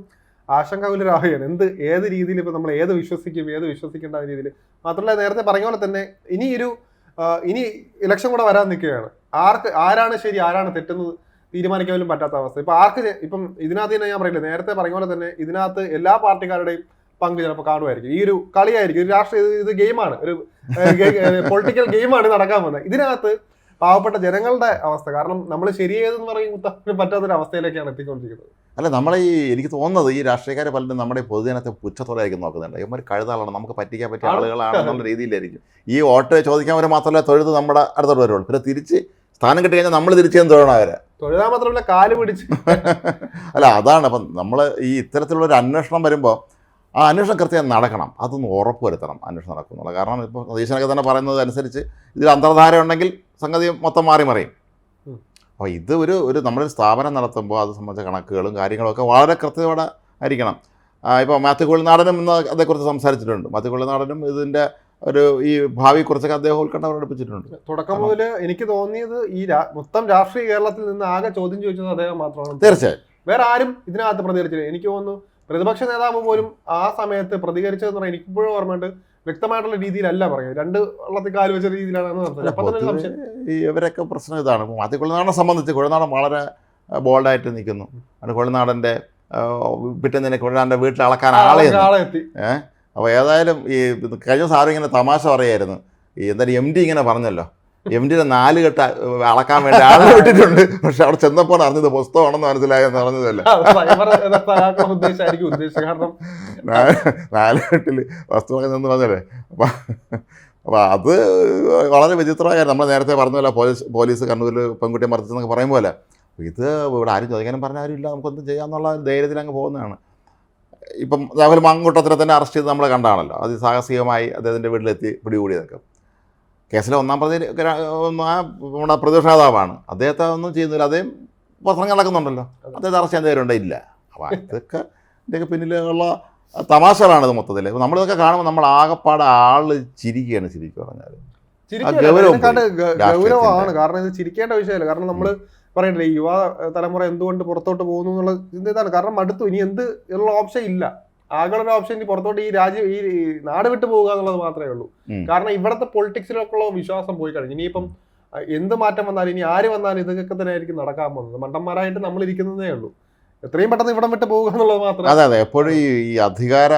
ആശങ്കാകുലരാകുകയാണ് എന്ത് ഏത് രീതിയിൽ ഇപ്പോൾ നമ്മൾ ഏത് വിശ്വസിക്കും ഏത് വിശ്വസിക്കേണ്ട രീതിയിൽ. മാത്രമല്ല നേരത്തെ പറഞ്ഞ പോലെ തന്നെ ഇനി ഒരു ഇനി ഇലക്ഷൻ കൂടെ വരാൻ നിൽക്കുകയാണ്. ആർക്ക് ആരാണ് ശരി ആരാണ് തെറ്റെന്ന് തീരുമാനിക്കാൻ പോലും പറ്റാത്ത അവസ്ഥ. ഇപ്പം ആർക്ക് ഇപ്പം ഇതിനകത്ത് തന്നെ ഞാൻ പറയില്ല നേരത്തെ പറഞ്ഞ പോലെ തന്നെ ഇതിനകത്ത് എല്ലാ പാർട്ടിക്കാരുടെയും പങ്ക് ചിലപ്പോൾ കാണുമായിരിക്കും. ഈ ഒരു കളിയായിരിക്കും. ഒരു രാഷ്ട്രീയ ഇത് ഗെയിമാണ്. ഒരു പൊളിറ്റിക്കൽ ഗെയിമാണ് നടക്കാൻ പോകുന്നത്. ഇതിനകത്ത് പാവപ്പെട്ട ജനങ്ങളുടെ അവസ്ഥ. കാരണം നമ്മൾ ശരിയേതെന്ന് പറയും കുത്താൻ പറ്റാത്തൊരു അവസ്ഥയിലേക്കാണ് എത്തിക്കൊണ്ടിരിക്കുന്നത്. അല്ല നമ്മളെ ഈ എനിക്ക് തോന്നുന്നത് ഈ രാഷ്ട്രീയക്കാർ പലരും നമ്മുടെ പൊതുജനത്തെ പുച്ഛത്തോടെ ആയിരിക്കും നോക്കുന്നുണ്ട്. ഇവന്മാർ കഴുതാളാണ്. നമുക്ക് പറ്റിക്കാൻ പറ്റിയ ആളുകളാണ് ആളുകളാണെന്നുള്ള രീതിയിലായിരിക്കും. ഈ വോട്ട് ചോദിക്കാൻ വരെ മാത്രമല്ല തൊഴുത് നമ്മുടെ അടുത്തോട്ട് വരുള്ളൂ. പിന്നെ തിരിച്ച് സ്ഥാനം കിട്ടി കഴിഞ്ഞാൽ നമ്മൾ തിരിച്ചു തൊഴണം അവരെ? തൊഴുതാൻ മാത്രമല്ല കാൽ പിടിച്ച്. അല്ല അതാണ്. അപ്പം നമ്മൾ ഈ ഇത്തരത്തിലുള്ള ഒരു അന്വേഷണം വരുമ്പോൾ ആ അന്വേഷണം കൃത്യം നടക്കണം. അതൊന്ന് ഉറപ്പ് വരുത്തണം അന്വേഷണം നടക്കുന്നുള്ളത് കാരണം ഇപ്പോൾ സതീശനൊക്കെ തന്നെ പറയുന്നത് അനുസരിച്ച് ഇതിൽ അന്തർധാര ഉണ്ടെങ്കിൽ സംഗതി മൊത്തം മാറി മറിയും അപ്പോൾ ഇത് ഒരു ഒരു നമ്മളൊരു സ്ഥാപനം നടത്തുമ്പോൾ അത് സംബന്ധിച്ച കണക്കുകളും കാര്യങ്ങളൊക്കെ വളരെ കൃത്യതയോടെ ആയിരിക്കണം. ഇപ്പോൾ മാത്യു കുഴിനാടനും ഇന്ന് അതേക്കുറിച്ച് സംസാരിച്ചിട്ടുണ്ട്. മാത്യു കുഴിനാടനും ഇതിന്റെ ഒരു ഈ ഭാവിയെക്കുറിച്ചൊക്കെ അദ്ദേഹം ഉത്കണ്ഠ പ്രകടിപ്പിച്ചിട്ടുണ്ട് തുടക്കം മുതൽ എനിക്ക് തോന്നിയത് ഈ മൊത്തം രാഷ്ട്രീയ കേരളത്തിൽ നിന്ന് ആകെ ചോദ്യം ചോദിച്ചത് അദ്ദേഹം മാത്രമാണ്. തീർച്ചയായും. വേറെ ആരും ഇതിനകത്ത് പ്രതികരിച്ചില്ല. എനിക്ക് തോന്നുന്നു പ്രതിപക്ഷ നേതാവ് പോലും ആ സമയത്ത് പ്രതികരിച്ചതെന്ന് പറഞ്ഞാൽ എനിക്കിപ്പോഴും ഓർമ്മയുണ്ട്. വ്യക്തമായിട്ടുള്ള രീതിയിലല്ല പറയുന്നത്. രണ്ട് വള്ളത്തിൽ കാൽ വെച്ച രീതിയിലാണ് തന്നെ ഇവരൊക്കെ പ്രശ്നം ഇതാണ്. അത് കുളനാടനെ സംബന്ധിച്ച് കുളനാടൻ വളരെ ബോൾഡായിട്ട് നിൽക്കുന്നു. അത് കുഴിനാടന്റെ പിറ്റേന്ന് കുഴിനാടന്റെ വീട്ടിൽ അളക്കാൻ ആളെ ആളെ അപ്പോൾ ഏതായാലും ഈ കഴിഞ്ഞ സാറും ഇങ്ങനെ തമാശ പറയായിരുന്നു. ഈ എന്തായാലും എം ഡി ഇങ്ങനെ പറഞ്ഞല്ലോ. എം ഡിയുടെ നാല് കെട്ട് അളക്കാൻ വേണ്ടി ആളെ വിട്ടിട്ടുണ്ട്. പക്ഷെ അവിടെ ചെന്നപ്പോൾ അറിഞ്ഞത് പുസ്തകമാണെന്ന് മനസ്സിലായെന്ന് പറഞ്ഞതല്ല? കാരണം നാല് കെട്ടിൽ വസ്തുവൊക്കെ നിന്ന് പറഞ്ഞല്ലേ? അപ്പം അപ്പോൾ അത് വളരെ വിചിത്രമായ നമ്മൾ നേരത്തെ പറഞ്ഞ പോലെ പോലീസ് പോലീസ് കണ്ണൂരിൽ പെൺകുട്ടിയെ മർദ്ദിച്ചെന്നൊക്കെ പറയും പോലെ. ഇത് ഇവിടെ ആരും ചോദിക്കാനും പറഞ്ഞ ആരും ഇല്ല നമുക്കൊന്നും ചെയ്യാമെന്നുള്ള ധൈര്യത്തിൽ അങ്ങ് പോകുന്നതാണ്. ഇപ്പം രാഹുൽ മാങ്കൂട്ടത്തിനെ തന്നെ അറസ്റ്റ് ചെയ്ത് നമ്മൾ കണ്ടാണല്ലോ അത് സാഹസികമായി അദ്ദേഹത്തിന്റെ വീട്ടിലെത്തി പിടികൂടിയതൊക്കെ. കേസിലെ ഒന്നാം പ്രതി ആ നമ്മുടെ പ്രതിപക്ഷ നേതാവാണ്. അദ്ദേഹത്തെ ഒന്നും ചെയ്യുന്നില്ല. അദ്ദേഹം പത്രം നടക്കുന്നുണ്ടല്ലോ അദ്ദേഹത്തെ അറസ്റ്റ് ചെയ്യാൻ ധൈര്യമുണ്ടോ ഇല്ല. അപ്പോൾ ഇതൊക്കെ ഇതിന്റെയൊക്കെ പിന്നിലുള്ള തമാശകളാണ് ഇത് മൊത്തത്തിൽ നമ്മളിതൊക്കെ കാണുമ്പോൾ നമ്മൾ ആകെപ്പാടെ ആൾ ചിരിക്കുകയാണ് ശരിക്കും പറഞ്ഞാൽ. ഗൗരവമാണ്. കാരണം ഇത് ചിരിക്കേണ്ട വിഷയമല്ല. കാരണം നമ്മൾ പറയണ്ടേ യുവ തലമുറ എന്തുകൊണ്ട് പുറത്തോട്ട് പോകുന്നു എന്നുള്ള ചിന്ത ഇതാണ്. കാരണം അടുത്തു ഇനി എന്ത് ഉള്ള ഓപ്ഷൻ ഇല്ല. ആകെ ഒരു ഓപ്ഷൻ പുറത്തോട്ട് ഈ രാജ്യം ഈ നാട് വിട്ടു പോവുക എന്നുള്ളത് മാത്രമേ ഉള്ളൂ. കാരണം ഇവിടുത്തെ പൊളിറ്റിക്സിലൊക്കെയുള്ള വിശ്വാസം പോയി കഴിഞ്ഞു. ഇനിയിപ്പം എന്ത് മാറ്റം വന്നാലും ഇനി ആര് വന്നാലും ഇതൊക്കെ തന്നെ ആയിരിക്കും നടക്കാൻ പോകുന്നത്. മണ്ടന്മാരായിട്ട് നമ്മൾ ഇരിക്കുന്നതേ ഉള്ളൂ. എത്രയും പെട്ടെന്ന് ഇവിടം വിട്ടു പോകുക എന്നുള്ളത് മാത്രം അതെ അതെ. എപ്പോഴും ഈ അധികാര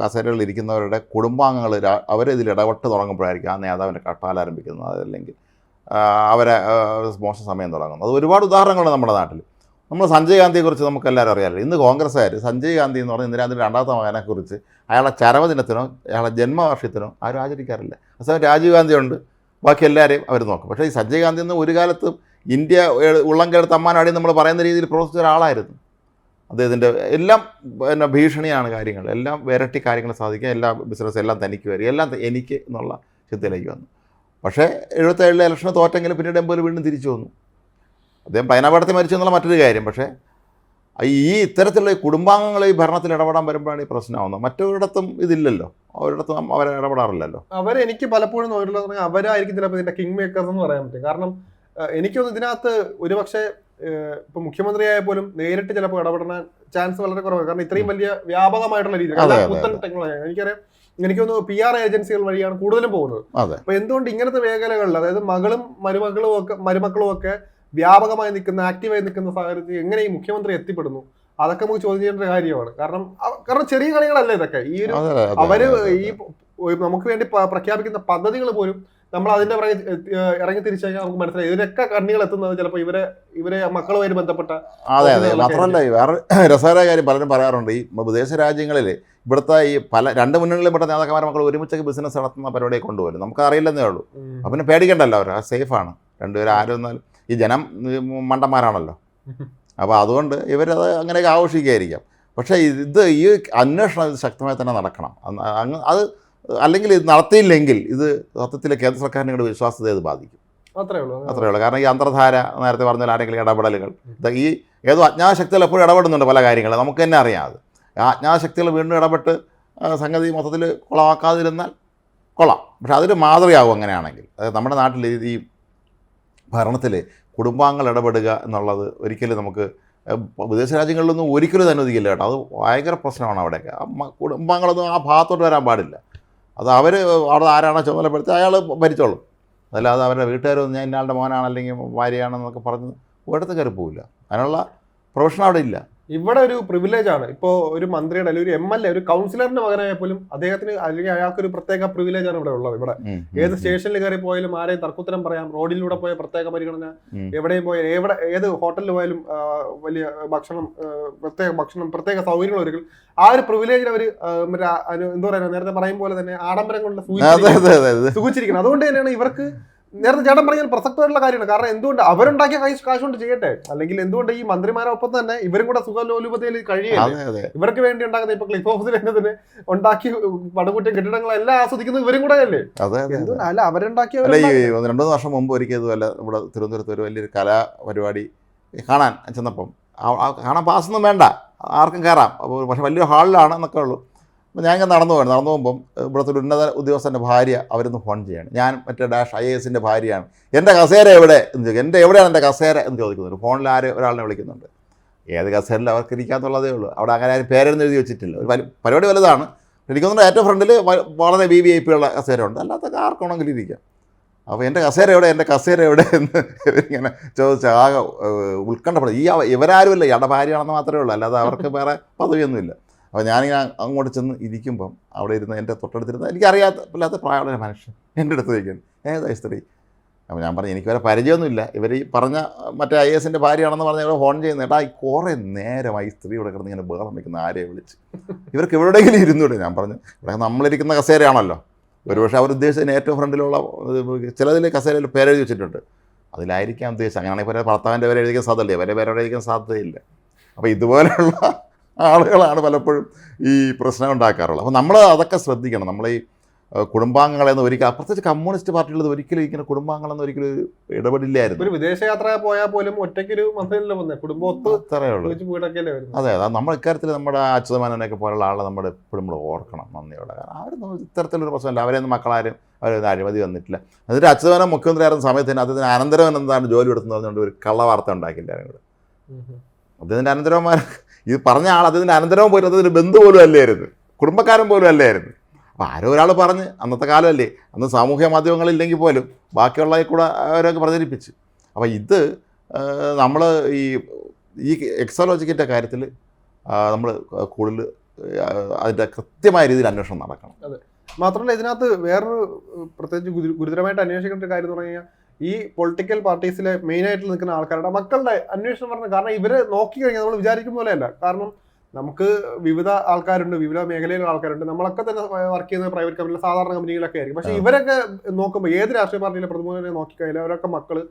കസേരകളിൽ ഇരിക്കുന്നവരുടെ കുടുംബാംഗങ്ങൾ അവരിതിൽ ഇടപെട്ട് തുടങ്ങുമ്പോഴായിരിക്കും ആ നേതാവിന്റെ കട്ടാൽ ആരംഭിക്കുന്നത്. അതല്ലെങ്കിൽ അവരെ മോശം സമയം തുടങ്ങുന്നത്. അത് ഒരുപാട് ഉദാഹരണങ്ങളുണ്ട് നമ്മുടെ നാട്ടിൽ. നമ്മൾ സഞ്ജയ് ഗാന്ധിയെക്കുറിച്ച് നമുക്ക് എല്ലാവരും അറിയാമല്ലോ ഇന്ന് കോൺഗ്രസ്സുകാർ സഞ്ജയ് ഗാന്ധി എന്ന് പറഞ്ഞ ഇന്ദിരാഗാന്ധിയുടെ രണ്ടാമത്തെ മകനെക്കുറിച്ച് അയാളെ ചരമദിനത്തിനോ അയാളെ ജന്മവാർഷികത്തിനോ ആരും ആചരിക്കാറില്ല. അതേസമയം രാജീവ് ഗാന്ധി ഉണ്ട് ബാക്കി എല്ലാവരെയും അവർ നോക്കും. പക്ഷേ ഈ സഞ്ജയ് ഗാന്ധി എന്ന് ഒരു കാലത്തും ഇന്ത്യ ഉള്ളം ഉള്ളംകേടുത്ത് അമ്മാനാടി നമ്മൾ പറയുന്ന രീതിയിൽ പ്രവർത്തിച്ച ഒരാളായിരുന്നു. അദ്ദേഹത്തിന്റെ എല്ലാം പിന്നെ ഭീഷണിയാണ് കാര്യങ്ങൾ എല്ലാം വിരട്ടി കാര്യങ്ങൾ സാധിക്കുക എല്ലാ ബിസിനസ് എല്ലാം തനിക്ക് വരിക എല്ലാം എനിക്ക് എന്നുള്ള ചിന്തയിലേക്ക് വന്നു. പക്ഷേ എഴുപത്തേഴിലെ ഇലക്ഷന് തോറ്റെങ്കിലും പിന്നീട് എൺപതിൽ വീണ്ടും തിരിച്ചു വന്നു. അദ്ദേഹം പൈനാപാടത്തിൽ മരിച്ചു എന്നുള്ള മറ്റൊരു കാര്യം. പക്ഷേ ഈ ഇത്തരത്തിലുള്ള ഈ കുടുംബാംഗങ്ങൾ ഈ ഭരണത്തിൽ ഇടപെടാൻ വരുമ്പോഴാണ് ഈ പ്രശ്നമാവുന്നത് മറ്റൊരിടത്തും ഇതില്ലല്ലോ. അവരിടത്തും അവരെ ഇടപെടാറില്ലല്ലോ. അവരെ എനിക്ക് പലപ്പോഴും പറഞ്ഞാൽ അവരായിരിക്കും ചിലപ്പോൾ ഇതിന്റെ കിങ് മേക്കേഴ്സ് എന്ന് പറയാൻ പറ്റും. കാരണം എനിക്കൊന്നും ഇതിനകത്ത് ഒരുപക്ഷെ ഇപ്പൊ മുഖ്യമന്ത്രിയായ പോലും നേരിട്ട് ചിലപ്പോൾ ഇടപെടുന്ന ചാൻസ് വളരെ കുറവാണ്. കാരണം ഇത്രയും വലിയ വ്യാപകമായിട്ടുള്ള രീതിയിൽ. പുത്തൻ ടെക്നോളജി എനിക്കറിയാം എനിക്കൊന്ന് പി ആർ ഏജൻസികൾ വഴിയാണ് കൂടുതലും പോകുന്നത്. അപ്പൊ എന്തുകൊണ്ട് ഇങ്ങനത്തെ മേഖലകളിൽ അതായത് മകളും മരുമകളും ഒക്കെ മരുമക്കളും ഒക്കെ വ്യാപകമായി നിൽക്കുന്ന ആക്റ്റീവായി നിൽക്കുന്ന സാഹചര്യത്തിൽ എങ്ങനെ ഈ മുഖ്യമന്ത്രി എത്തിപ്പെടുന്നു? അതൊക്കെ നമുക്ക് ചോദ്യം ചെയ്യേണ്ട ഒരു കാര്യമാണ്. കാരണം കാരണം ചെറിയ കളികളല്ല ഇതൊക്കെ? ഈ ഒരു അവർ ഈ നമുക്ക് വേണ്ടി പ്രഖ്യാപിക്കുന്ന പദ്ധതികൾ പോലും നമ്മൾ അതിന്റെ പുറകെ ഇറങ്ങി തിരിച്ചു കഴിഞ്ഞാൽ നമുക്ക് മനസ്സിലായി. ഇതിനൊക്കെ കണ്ണികൾ എത്തുന്നത് ചിലപ്പോൾ ഇവരെ ഇവരെ മക്കളുമായി ബന്ധപ്പെട്ട അതെ അതെ മാത്രമല്ല വേറെ രസകരമായ കാര്യം പലരും പറയാറുണ്ട്. ഈ വിദേശ രാജ്യങ്ങളിൽ ഇവിടുത്തെ ഈ പല രണ്ട് മുന്നണിയിലും പെട്ട നേതാക്കന്മാരെ മക്കൾ ഒരുമിച്ചൊക്കെ ബിസിനസ് നടത്തുന്ന പരിപാടിയെ കൊണ്ടുപോലും നമുക്ക് അറിയില്ലെന്നേ ഉള്ളൂ അപ്പം പിന്നെ പേടിക്കണ്ടല്ലോ അവർ സേഫാണ് രണ്ടുപേരും ആരും എന്നാലും ഈ ജനം മണ്ടന്മാരാണല്ലോ. അപ്പോൾ അതുകൊണ്ട് ഇവരത് അങ്ങനെയൊക്കെ ആഘോഷിക്കുകയായിരിക്കാം പക്ഷേ ഇത് ഈ അന്വേഷണം ഇത് ശക്തമായി തന്നെ നടക്കണം. അത് അല്ലെങ്കിൽ ഇത് നടത്തിയില്ലെങ്കിൽ ഇത് സത്യത്തിൽ കേന്ദ്ര സർക്കാരിന്റെ വിശ്വാസത്തെ ഇത് ബാധിക്കും. അത്രേ ഉള്ളൂ. അത്രേ ഉള്ളൂ. കാരണം ഈ അന്തർധാര നേരത്തെ പറഞ്ഞ ആരെങ്കിലും ഇടപെടലുകൾ. ഈ ഏതോ അജ്ഞാതശക്തികൾ എപ്പോഴും ഇടപെടുന്നുണ്ട് പല കാര്യങ്ങളും നമുക്ക് തന്നെ അറിയാം അത്. ആ അജ്ഞാശക്തികൾ വീണ്ടും ഇടപെട്ട് സംഗതി മൊത്തത്തിൽ കുളമാക്കാതിരുന്നാൽ കൊള്ളാം. പക്ഷെ അതൊരു മാതൃകയാവും അങ്ങനെയാണെങ്കിൽ. അതായത് നമ്മുടെ നാട്ടിൽ ഈ ഭരണത്തിൽ കുടുംബാംഗങ്ങൾ ഇടപെടുക എന്നുള്ളത് ഒരിക്കലും നമുക്ക് വിദേശ രാജ്യങ്ങളിലൊന്നും ഒരിക്കലും അനുവദിക്കില്ല കേട്ടോ. അത് ഭയങ്കര പ്രശ്നമാണ് അവിടെയൊക്കെ. കുടുംബാംഗങ്ങളൊന്നും ആ ഭാഗത്തോട്ട് വരാൻ പാടില്ല. അത് അവർ അവിടെ ആരാണോ ചുമതലപ്പെടുത്തി അയാൾ ഭരിച്ചോളും. അതല്ലാതെ അവരുടെ വീട്ടുകാരൊന്നും ഞാൻ ഇന്നാളുടെ മോനാണ് അല്ലെങ്കിൽ ഭാര്യയാണെന്നൊക്കെ പറഞ്ഞ് ഒരിടത്ത് കയറി പോവില്ല. അതിനുള്ള പ്രൊഫഷൻ അവിടെ ഇല്ല. ഇവിടെ ഒരു പ്രിവിലേജ് ആണ്. ഇപ്പോ ഒരു മന്ത്രിയുടെ അല്ലെങ്കിൽ ഒരു എം എൽ എ ഒരു കൗൺസിലറിന്റെ മകനായ പോലും അദ്ദേഹത്തിന് അല്ലെങ്കിൽ അയാൾക്ക് ഒരു പ്രത്യേക പ്രിവിലേജ് ആണ് ഇവിടെ ഉള്ളത്. ഇവിടെ ഏത്. സ്റ്റേഷനിൽ കയറി പോയാലും ആരെയും തർക്കുത്തരം പറയാം. റോഡിലൂടെ പോയ പ്രത്യേക പരിഗണന. എവിടെയും പോയാൽ എവിടെ ഏത് ഹോട്ടലിൽ പോയാലും വലിയ ഭക്ഷണം പ്രത്യേക ഭക്ഷണം പ്രത്യേക സൗകര്യങ്ങൾ ഒരുക്കും ആ ഒരു പ്രിവിലേജിൽ അവർ മറ്റേ എന്താ പറയുക നേരത്തെ പറയും പോലെ തന്നെ ആഡംബരം കൊണ്ട് സൂചിച്ചിരിക്കുന്നത് അതുകൊണ്ട് തന്നെയാണ് ഇവർക്ക് നേരത്തെ ചേട്ടൻ പറഞ്ഞാൽ പ്രസക്തമായിട്ടുള്ള കാര്യമാണ്. കാരണം എന്തുകൊണ്ട് അവരുണ്ടാക്കിയ കാശ് കാശ് കൊണ്ട് ചെയ്യട്ടെ? അല്ലെങ്കിൽ എന്തുകൊണ്ട് ഈ മന്ത്രിമാരൊപ്പം തന്നെ ഇവരും കൂടെ സുഖലോലുപതയിൽ കഴിയല്ലേ? ഇവർക്ക് വേണ്ടി ഉണ്ടാക്കുന്ന ഇപ്പൊ ക്ലിഫ് ഹൗസിൽ തന്നെ തന്നെ ഉണ്ടാക്കി പടുകൂട്ടിയ കെട്ടിടങ്ങളെല്ലാം ആസ്വദിക്കുന്നത് ഇവരും കൂടെ അല്ലേ? എന്തുകൊണ്ട്? അല്ല അവരുണ്ടാക്കിയ രണ്ടു വർഷം മുമ്പ് ഒരിക്കൽ ഇതുപോലെ ഇവിടെ തിരുവനന്തപുരത്ത് ഒരു വലിയൊരു കലാ പരിപാടി കാണാൻ ചെന്നപ്പം. കാണാൻ പാസ്സൊന്നും വേണ്ട. ആർക്കും കയറാം. അപ്പോൾ പക്ഷേ വലിയ ഹാളിലാണ് എന്നൊക്കെ ഉള്ളൂ. ഞാൻ ഇങ്ങനെ നടന്നു പോകണം നടന്നു പോകുമ്പം ഇവിടുത്തെ ഒരു ഉന്നത ഉദ്യോഗസ്ഥന്റെ ഭാര്യ അവരൊന്ന് ഫോൺ ചെയ്യാണ്. ഞാൻ മറ്റേ ഡാഷ് ഐ എസിന്റെ ഭാര്യയാണ്. എന്റെ കസേര എവിടെ? എന്ന് ചോദിക്കും. എന്റെ എവിടെയാണ് എന്റെ കസേര? എന്ന് ചോദിക്കുന്നുണ്ട്. ഫോണിൽ ആര് ഒരാളിനെ വിളിക്കുന്നുണ്ട്. ഏത് കസേരയിൽ അവർക്ക് ഇരിക്കാന്നുള്ളതേ ഉള്ളൂ. അവിടെ അങ്ങനെ ആരും പേരെന്ന് എഴുതി വെച്ചിട്ടില്ല. ഒരു പരിപാടി വലുതാണ്. എനിക്കൊന്നും ഏറ്റവും ഫ്രണ്ടിൽ വളരെ ബി വി ഐ പി ഉള്ള ഉണ്ട്. അല്ലാത്ത ആർക്കാണെങ്കിലും ഇരിക്കാം. അപ്പോൾ എന്റെ കസേര എവിടെ? എന്റെ കസേര എവിടെ? എന്ന് ഇങ്ങനെ ചോദിച്ച ആകെ ഉത്കണ്ഠപ്പെടും. ഈ ഇവരാരുമല്ല. ഇയാളുടെ ഭാര്യയാണെന്ന് മാത്രമേ ഉള്ളൂ. അല്ലാതെ അവർക്ക് വേറെ പദവിയൊന്നുമില്ല. അപ്പോൾ ഞാനിങ്ങനെ അങ്ങോട്ട് ചെന്ന് ഇരിക്കുമ്പം അവിടെ ഇരുന്ന് എന്റെ തൊട്ടടുത്തിരുന്ന എനിക്കറിയാത്ത ഇല്ലാത്ത പ്രായമുള്ള മനുഷ്യൻ എന്റെ അടുത്ത് ചോദിക്കുന്നു ഏതാ സ്ത്രീ? അപ്പോൾ ഞാൻ പറഞ്ഞു എനിക്ക് വരെ പരിചയമൊന്നുമില്ല. ഇവർ ഈ പറഞ്ഞ മറ്റേ ഐ എസിന്റെ ഭാര്യയാണെന്ന് പറഞ്ഞ് ഇവിടെ ഫോൺ ചെയ്യുന്ന ഈ കുറേ നേരമായി സ്ത്രീ ഇവിടെ കിടന്ന് ഇങ്ങനെ ബഹളം വയ്ക്കുന്ന ആരെയെ വിളിച്ച്? ഇവർക്ക് എവിടെയെങ്കിലും ഇരുന്നൂടെ ഞാൻ പറഞ്ഞു. ഇവിടെ നമ്മളിരിക്കുന്ന കസേരയാണല്ലോ. ഒരുപക്ഷെ അവർ ഉദ്ദേശിച്ചതിന് ഏറ്റവും ഫ്രണ്ടിലുള്ള ചിലതിൽ കസേരയിൽ പേരെഴുതി വെച്ചിട്ടുണ്ട്. അതിലായിരിക്കാം ഉദ്ദേശിച്ചത് അങ്ങനെയാണെങ്കിൽ ഇവരെ ഭർത്താവിന്റെ പേര് എഴുതിക്കാൻ സാധ്യതയില്ല. ഇവരെ പേരെഴുതിക്കാൻ സാധ്യതയില്ല. അപ്പോൾ ഇതുപോലെയുള്ള ആളുകളാണ് പലപ്പോഴും ഈ പ്രശ്നം ഉണ്ടാക്കാറുള്ളത്. അപ്പോൾ നമ്മൾ അതൊക്കെ ശ്രദ്ധിക്കണം. നമ്മൾ ഈ കുടുംബാംഗങ്ങളെ കുടുംബാംഗങ്ങളെന്ന് ഒരിക്കലും പ്രത്യേകിച്ച് കമ്മ്യൂണിസ്റ്റ് പാർട്ടികളത് ഒരിക്കലും ഇങ്ങനെ കുടുംബാംഗങ്ങളെന്ന് ഒരിക്കലും ഒരു ഇടപെടില്ലായിരുന്നു. ഒരു വിദേശയാത്ര പോയാൽ പോലും ഒറ്റയ്ക്കൊരു ഒരു വന്നേ കുടുംബം ഒത്ത് അത്രയേ ഉള്ളൂ. അതെ അതെ നമ്മൾ ഇക്കാര്യത്തിൽ നമ്മുടെ അച്യുതമാനൊക്കെ പോലുള്ള ആളെ നമ്മൾ എപ്പോഴും നമ്മൾ ഓർക്കണം നന്ദിയോടെ. കാരണം അവരൊന്നും ഇത്തരത്തിലൊരു പ്രശ്നമില്ല. അവരെയൊന്നും മക്കളാരും അവരൊന്നും അഴിമതി വന്നിട്ടില്ല. എന്നിട്ട് അച്യുതമാനം മുഖ്യമന്ത്രി ആയിരുന്ന സമയത്ത് തന്നെ അദ്ദേഹത്തിന് അനന്തരവൻ എന്താണ് ജോലി എടുത്തെന്ന് പറഞ്ഞുകൊണ്ട് ഒരു കള്ള വാർത്ത ഉണ്ടാക്കില്ല കൂടെ അദ്ദേഹത്തിന്റെ അനന്തരവന്മാർ ഇത് പറഞ്ഞ ആൾ അതിന്റെ അനന്തരവും പോലും അതിന്റെ ബന്ധു പോലും അല്ലായിരുന്നു. കുടുംബക്കാരൻ പോലും അല്ലായിരുന്നു. അപ്പോൾ ആരോ ഒരാൾ പറഞ്ഞ് അന്നത്തെ കാലമല്ലേ അന്ന് സാമൂഹ്യ മാധ്യമങ്ങളില്ലെങ്കിൽ പോലും ബാക്കിയുള്ളതിൽ കൂടെ അവരൊക്കെ പ്രചരിപ്പിച്ചു. അപ്പോൾ ഇത് നമ്മൾ ഈ ഈ എക്സോളജിക്കിന്റെ കാര്യത്തിൽ നമ്മൾ കൂടുതൽ അതിന്റെ കൃത്യമായ രീതിയിൽ അന്വേഷണം നടക്കണം. അതെ. മാത്രമല്ല ഇതിനകത്ത് വേറൊരു പ്രത്യേകിച്ച് ഗുരുതരമായിട്ട് അന്വേഷിക്കേണ്ട കാര്യം എന്ന് പറഞ്ഞു കഴിഞ്ഞാൽ ഈ പൊളിറ്റിക്കൽ പാർട്ടീസിലെ മെയിൻ ആയിട്ട് നിൽക്കുന്ന ആൾക്കാരുടെ മക്കളുടെ അന്വേഷണം പറഞ്ഞു കാരണം ഇവരെ നോക്കി കഴിഞ്ഞാൽ നമ്മൾ വിചാരിക്കും പോലെയല്ല കാരണം നമുക്ക് വിവിധ ആൾക്കാരുണ്ട് വിവിധ മേഖലയിലുള്ള ആൾക്കാരുണ്ട്. നമ്മളൊക്കെ തന്നെ വർക്ക് ചെയ്യുന്ന പ്രൈവറ്റ് കമ്പനികൾ സാധാരണ കമ്പനികളൊക്കെ ആയിരിക്കും. പക്ഷേ. ഇവരൊക്കെ നോക്കുമ്പോൾ ഏത് രാഷ്ട്രീയ പാർട്ടിയിലെ നോക്കി നോക്കിക്കഴിഞ്ഞാൽ അവരൊക്കെ മക്കൾ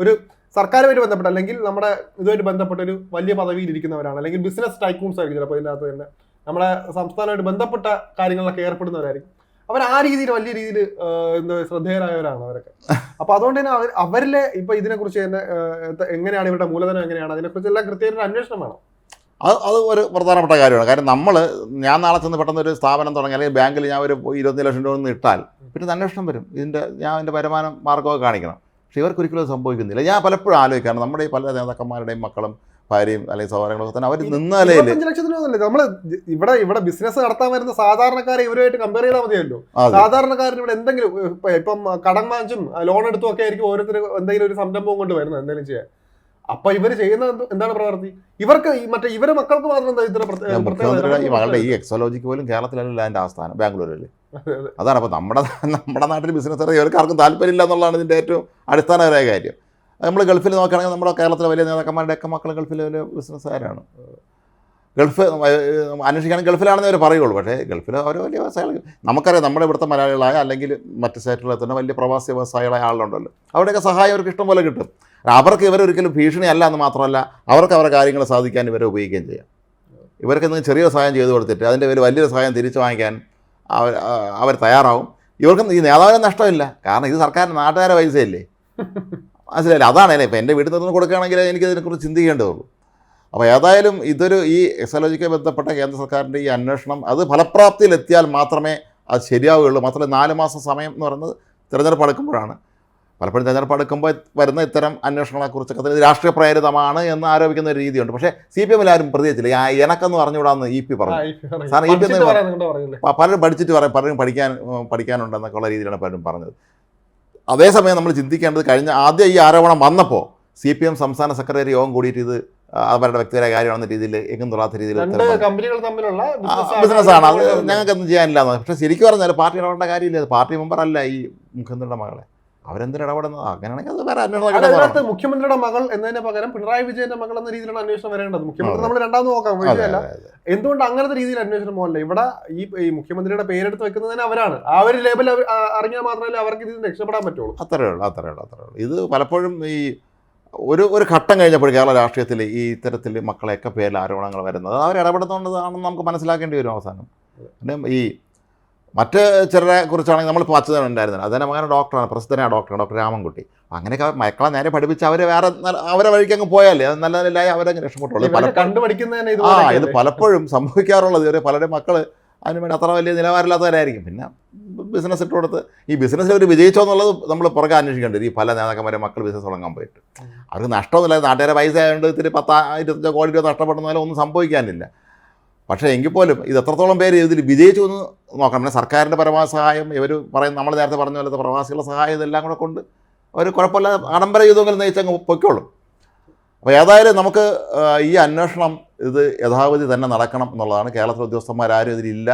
ഒരു സർക്കാരുമായിട്ട് ബന്ധപ്പെട്ട അല്ലെങ്കിൽ നമ്മുടെ ഇതുമായിട്ട് ബന്ധപ്പെട്ട ഒരു വലിയ പദവിയിൽ ഇരിക്കുന്നവരാണ്. അല്ലെങ്കിൽ ബിസിനസ് ടൈക്കൂൺസ് ആയിരിക്കും ചിലപ്പോൾ ഇതിനകത്ത് തന്നെ. നമ്മുടെ സംസ്ഥാനമായിട്ട് ബന്ധപ്പെട്ട കാര്യങ്ങളിലൊക്കെ ഏർപ്പെടുന്നവരായിരിക്കും. അവർ ആ രീതിയിൽ വലിയ രീതിയിൽ എന്താ ശ്രദ്ധേയരായവരാണ് അവരൊക്കെ. അപ്പൊ അതുകൊണ്ട് തന്നെ അവർ അവരിലെ ഇപ്പൊ ഇതിനെക്കുറിച്ച് തന്നെ എങ്ങനെയാണ് ഇവരുടെ മൂലധനം എങ്ങനെയാണ് അതിനെക്കുറിച്ച് എല്ലാം കൃത്യമായിട്ട് അന്വേഷണം വേണം. അത് അത് ഒരു പ്രധാനപ്പെട്ട കാര്യമാണ്. കാര്യം നമ്മൾ ഞാൻ നാളെ ചെന്ന് പെട്ടെന്ന് ഒരു സ്ഥാപനം തുടങ്ങി അല്ലെങ്കിൽ ബാങ്കിൽ ഞാൻ ഒരു ഇരുപത്തി ലക്ഷം രൂപ ഒന്ന് ഇട്ടാൽ പിന്നെ അന്വേഷണം വരും. ഇതിന്റെ ഞാൻ എന്റെ വരുമാനം മാർഗമൊക്കെ കാണിക്കണം. പക്ഷേ ഇവർക്കൊരിക്കലും സംഭവിക്കുന്നില്ല. ഞാൻ പലപ്പോഴും ആലോചിക്കാറുണ്ട്. നമ്മുടെ ഈ പല നേതാക്കന്മാരുടെയും മക്കളും ഭാര്യയും അല്ലെങ്കിൽ സഹോദരങ്ങളൊക്കെ തന്നെ അവർ നിന്നാലേ നമ്മൾ ഇവിടെ ഇവിടെ ബിസിനസ് നടത്താൻ വരുന്ന സാധാരണക്കാരെ ഇവരുമായിട്ട് കമ്പയർ ചെയ്താൽ മതിയല്ലോ. സാധാരണക്കാരൻ ഇവിടെ എന്തെങ്കിലും ഇപ്പൊ- കടം വാങ്ങിച്ചും ലോൺ എടുത്തും ഒക്കെ ആയിരിക്കും ഓരോരുത്തർ എന്തെങ്കിലും ഒരു സംരംഭം കൊണ്ട് വരുന്നത് എന്തെങ്കിലും ചെയ്യാൻ. അപ്പൊ ഇവർ ചെയ്യുന്ന എന്താണ് പ്രവർത്തി ഇവർക്ക് മറ്റേ ഇവരെ മക്കൾക്ക് മാത്രം എന്താ ഇത്ര മുഖ്യമന്ത്രിയുടെ ഈ മകളുടെ ഈ എക്സോളജിക്ക് പോലും കേരളത്തിലല്ല അതിന്റെ ആസ്ഥാനം ബാംഗ്ലൂരിൽ അതെ, അതെ. അതാണ് അപ്പൊ നമ്മുടെ നമ്മുടെ നാട്ടിൽ ബിസിനസ് ഇവർക്ക് ആർക്കും താല്പര്യമില്ല എന്നുള്ളതാണ് ഇതിന്റെ ഏറ്റവും അടിസ്ഥാനപരമായ കാര്യം. നമ്മൾ ഗൾഫിൽ നോക്കുകയാണെങ്കിൽ നമ്മുടെ കേരളത്തിലെ വലിയ നേതാക്കന്മാരുടെ ഒക്കെ മക്കൾ ഗൾഫിലെ വലിയ ബിസിനസ്സുകാരാണ്. ഗൾഫ് അന്വേഷിക്കുകയാണെങ്കിൽ ഗൾഫിലാണെന്ന് അവർ പറയുള്ളൂ. പക്ഷേ ഗൾഫിൽ അവർ വലിയ വ്യവസായികൾ. നമുക്കറിയാം നമ്മുടെ ഇവിടുത്തെ മലയാളികളായ അല്ലെങ്കിൽ മറ്റ് സ്റ്റേറ്റുകളിൽ തന്നെ വലിയ പ്രവാസി വ്യവസായികളായ ആളുണ്ടല്ലോ അവിടെയൊക്കെ സഹായം അവർക്ക് ഇഷ്ടം പോലെ കിട്ടും. അവർക്ക് ഇവരൊരിക്കലും ഭീഷണി അല്ല എന്ന് മാത്രമല്ല അവർക്ക് അവരുടെ കാര്യങ്ങൾ സാധിക്കാൻ ഇവരെ ഉപയോഗിക്കുകയും ചെയ്യാം. ഇവർക്ക് എന്തെങ്കിലും ചെറിയ സഹായം ചെയ്തു കൊടുത്തിട്ട് അതിന്റെ പേര് വലിയൊരു സഹായം തിരിച്ചു വാങ്ങിക്കാൻ അവർ അവർ തയ്യാറാവും. ഇവർക്കും ഈ നേതാവിന് നഷ്ടമില്ല. കാരണം ഇത് സർക്കാരിന്റെ നാട്ടുകാരെ പൈസയല്ലേ? മനസ്സിലായില്ലേ? അതാണ് അല്ലേ ഇപ്പം എന്റെ വീട്ടിൽ നിന്ന് കൊടുക്കുകയാണെങ്കിൽ എനിക്കതിനെക്കുറിച്ച് ചിന്തിക്കേണ്ടതുള്ളൂ അപ്പോൾ ഏതായാലും ഇതൊരു ഈ എക്സോളജിക്ക് ബന്ധപ്പെട്ട കേന്ദ്ര സർക്കാരിന്റെ ഈ അന്വേഷണം അത് ഫലപ്രാപ്തിയിലെത്തിയാൽ മാത്രമേ അത് ശരിയാവുകയുള്ളൂ. മാത്രമല്ല നാല് മാസം സമയം എന്ന് പറയുന്നത് തിരഞ്ഞെടുപ്പ് അടുക്കുമ്പോഴാണ് പലപ്പോഴും തിരഞ്ഞെടുപ്പ് അടുക്കുമ്പോൾ വരുന്ന ഇത്തരം അന്വേഷണങ്ങളെക്കുറിച്ചൊക്കെ തന്നെ ഇത് രാഷ്ട്രീയ പ്രേരിതമാണ് എന്ന് ആരോപിക്കുന്ന ഒരു രീതിയുണ്ട്. പക്ഷേ സി പി എമ്മിൽ ആരും പ്രതികരിച്ചില്ല. ആ എനക്കെന്ന് പറഞ്ഞുകൂടാന്ന് ഇ പി പറഞ്ഞു. സാറിന് ഇ പി എന്ന് പലരും പഠിച്ചിട്ട് പറയും. പലരും പഠിക്കാൻ പഠിക്കാനുണ്ടെന്നൊക്കെ ഉള്ള രീതിയിലാണ് പലരും പറഞ്ഞത്. അതേസമയം നമ്മൾ ചിന്തിക്കേണ്ടത് കഴിഞ്ഞ ആദ്യം ഈ ആരോപണം വന്നപ്പോൾ സി പി എം സംസ്ഥാന സെക്രട്ടറി യോഗം കൂടിയിട്ട് ഇത് അവരുടെ വ്യക്തിപരമായ കാര്യമാണെന്ന രീതിയിൽ എങ്ങും തൊടാത്ത രീതിയിൽ ബിസിനസ്സാണ് അത് ഞങ്ങൾക്ക് ഒന്നും ചെയ്യാനില്ല. പക്ഷേ ശരിക്കും പറഞ്ഞാൽ പാർട്ടി ഇടപെടേണ്ട കാര്യമില്ല. പാർട്ടി മെമ്പർ അല്ല ഈ മുഖ്യമന്ത്രിയുടെ മകളെ. അവരെന്തിനും ഇടപെടുന്നത്? അങ്ങനെയാണെങ്കിൽ അത് വേറെ അന്വേഷണം മുഖ്യമന്ത്രിയുടെ മകൾ എന്നതിന് പകരം പിണറായി വിജയന്റെ മകൾ എന്ന രീതിയിലാണ് അന്വേഷണം വരേണ്ടത്. മുഖ്യമന്ത്രി നമ്മൾ രണ്ടാമത് നോക്കാം വിജയല്ല. എന്തുകൊണ്ട് അങ്ങനത്തെ രീതിയിൽ അന്വേഷണം പോകല്ല ഇവിടെ ഈ മുഖ്യമന്ത്രിയുടെ പേരെടുത്ത് വെക്കുന്നതിന് അവരാണ്. ആ ഒരു ലേബൽ അറിഞ്ഞാൽ മാത്രമല്ല അവർക്ക് ഇതിൽ രക്ഷപ്പെടാൻ പറ്റുള്ളൂ. അത്രേ ഉള്ളൂ അത്രേ ഉള്ളൂ അത്രേ ഉള്ളൂ. ഇത് പലപ്പോഴും ഈ ഒരു ഒരു ഘട്ടം കഴിഞ്ഞപ്പോൾ കേരള രാഷ്ട്രീയത്തിൽ ഈ ഇത്തരത്തിൽ മക്കളെയൊക്കെ പേരിൽ ആരോപണങ്ങൾ വരുന്നത് അവർ ഇടപെടുന്നതാണെന്ന് നമുക്ക് മനസ്സിലാക്കേണ്ടി വരും അവസാനം. പിന്നെ ഈ മറ്റ് ചിലരെ കുറിച്ചാണെങ്കിൽ നമ്മളിപ്പോൾ അച്ഛൻ ഉണ്ടായിരുന്നത്. അതിന്റെ മകൻ ഡോക്ടറാണ് പ്രസിദ്ധനായ ഡോക്ടർ ഡോക്ടർ രാമൻകുട്ടി. അങ്ങനെയൊക്കെ മക്കളെ നേരെ പഠിപ്പിച്ച് അവരെ വേറെ അവരെ വഴിക്ക് അങ്ങ് പോയാലേ അത് നല്ല നിലയിലായി അവരങ്ങ് രക്ഷപ്പെട്ടുള്ളൂ. ആ ഇത് പലപ്പോഴും സംഭവിക്കാറുള്ളത്. ഇവരെ പലരുടെ മക്കൾ അതിന് വേണ്ടി അത്ര വലിയ നിലവാരമില്ലാത്തവരായിരിക്കും. പിന്നെ ബിസിനസ് ഇട്ട് കൊടുത്ത് ഈ ബിസിനസ്സിൽ അവർ വിജയിച്ചോ എന്നുള്ളത് നമ്മൾ പുറകെ അന്വേഷിക്കേണ്ടത്. ഈ പല നേതാക്കന്മാരെ മക്കൾ ബിസിനസ് തുടങ്ങാൻ പോയിട്ട്. അവർക്ക് നഷ്ടമൊന്നുമില്ല. നാട്ടുകാരെ പൈസ ആയതുകൊണ്ട് ഇത്തിരി പത്താ ഇരുപത്തഞ്ചോ കോടി രൂപ നഷ്ടപ്പെടുന്നാലും ഒന്നും സംഭവിക്കാനില്ല. പക്ഷേ എങ്കിൽ പോലും ഇത് എത്രത്തോളം പേര് ഇതിൽ വിജയിച്ചു എന്ന് നോക്കണം. പിന്നെ സർക്കാരിന്റെ പരമാവധി സഹായം ഇവർ പറയും നമ്മൾ നേരത്തെ പറഞ്ഞ പോലത്തെ പ്രവാസികളുടെ സഹായം ഇതെല്ലാം കൂടെ കൊണ്ട് അവർ കുഴപ്പമില്ല ആഡംബര യുദ്ധമെങ്കിലും നയിച്ചങ്ങ് പൊയ്ക്കോളും. അപ്പോൾ ഏതായാലും നമുക്ക് ഈ അന്വേഷണം ഇത് യഥാവധി തന്നെ നടക്കണം എന്നുള്ളതാണ്. കേരളത്തിലെ ഉദ്യോഗസ്ഥന്മാരാരും ഇതിലില്ല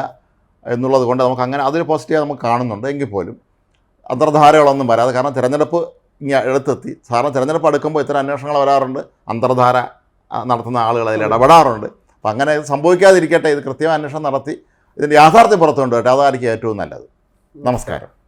എന്നുള്ളത് കൊണ്ട് നമുക്ക് അങ്ങനെ അതൊരു പോസിറ്റീവായി നമുക്ക് കാണുന്നുണ്ട്. എങ്കിൽ പോലും അന്തർധാരകളൊന്നും വരാതെ കാരണം തിരഞ്ഞെടുപ്പ് ഇങ്ങനെ അടുത്തെത്തി. സാധാരണ തിരഞ്ഞെടുപ്പ് അടുക്കുമ്പോൾ ഇത്തരം അന്വേഷണങ്ങൾ വരാറുണ്ട്. അന്തർധാര നടത്തുന്ന ആളുകൾ അതിൽ ഇടപെടാറുണ്ട്. അപ്പം അങ്ങനെ സംഭവിക്കാതിരിക്കട്ടെ ഇത് കൃത്യമായ അന്വേഷണം നടത്തി ഇതിന്റെ യാഥാർത്ഥ്യം പുറത്തുകൊണ്ട് കൊണ്ടുവരട്ടെ അതായിരിക്കും ഏറ്റവും നല്ലത്. നമസ്കാരം.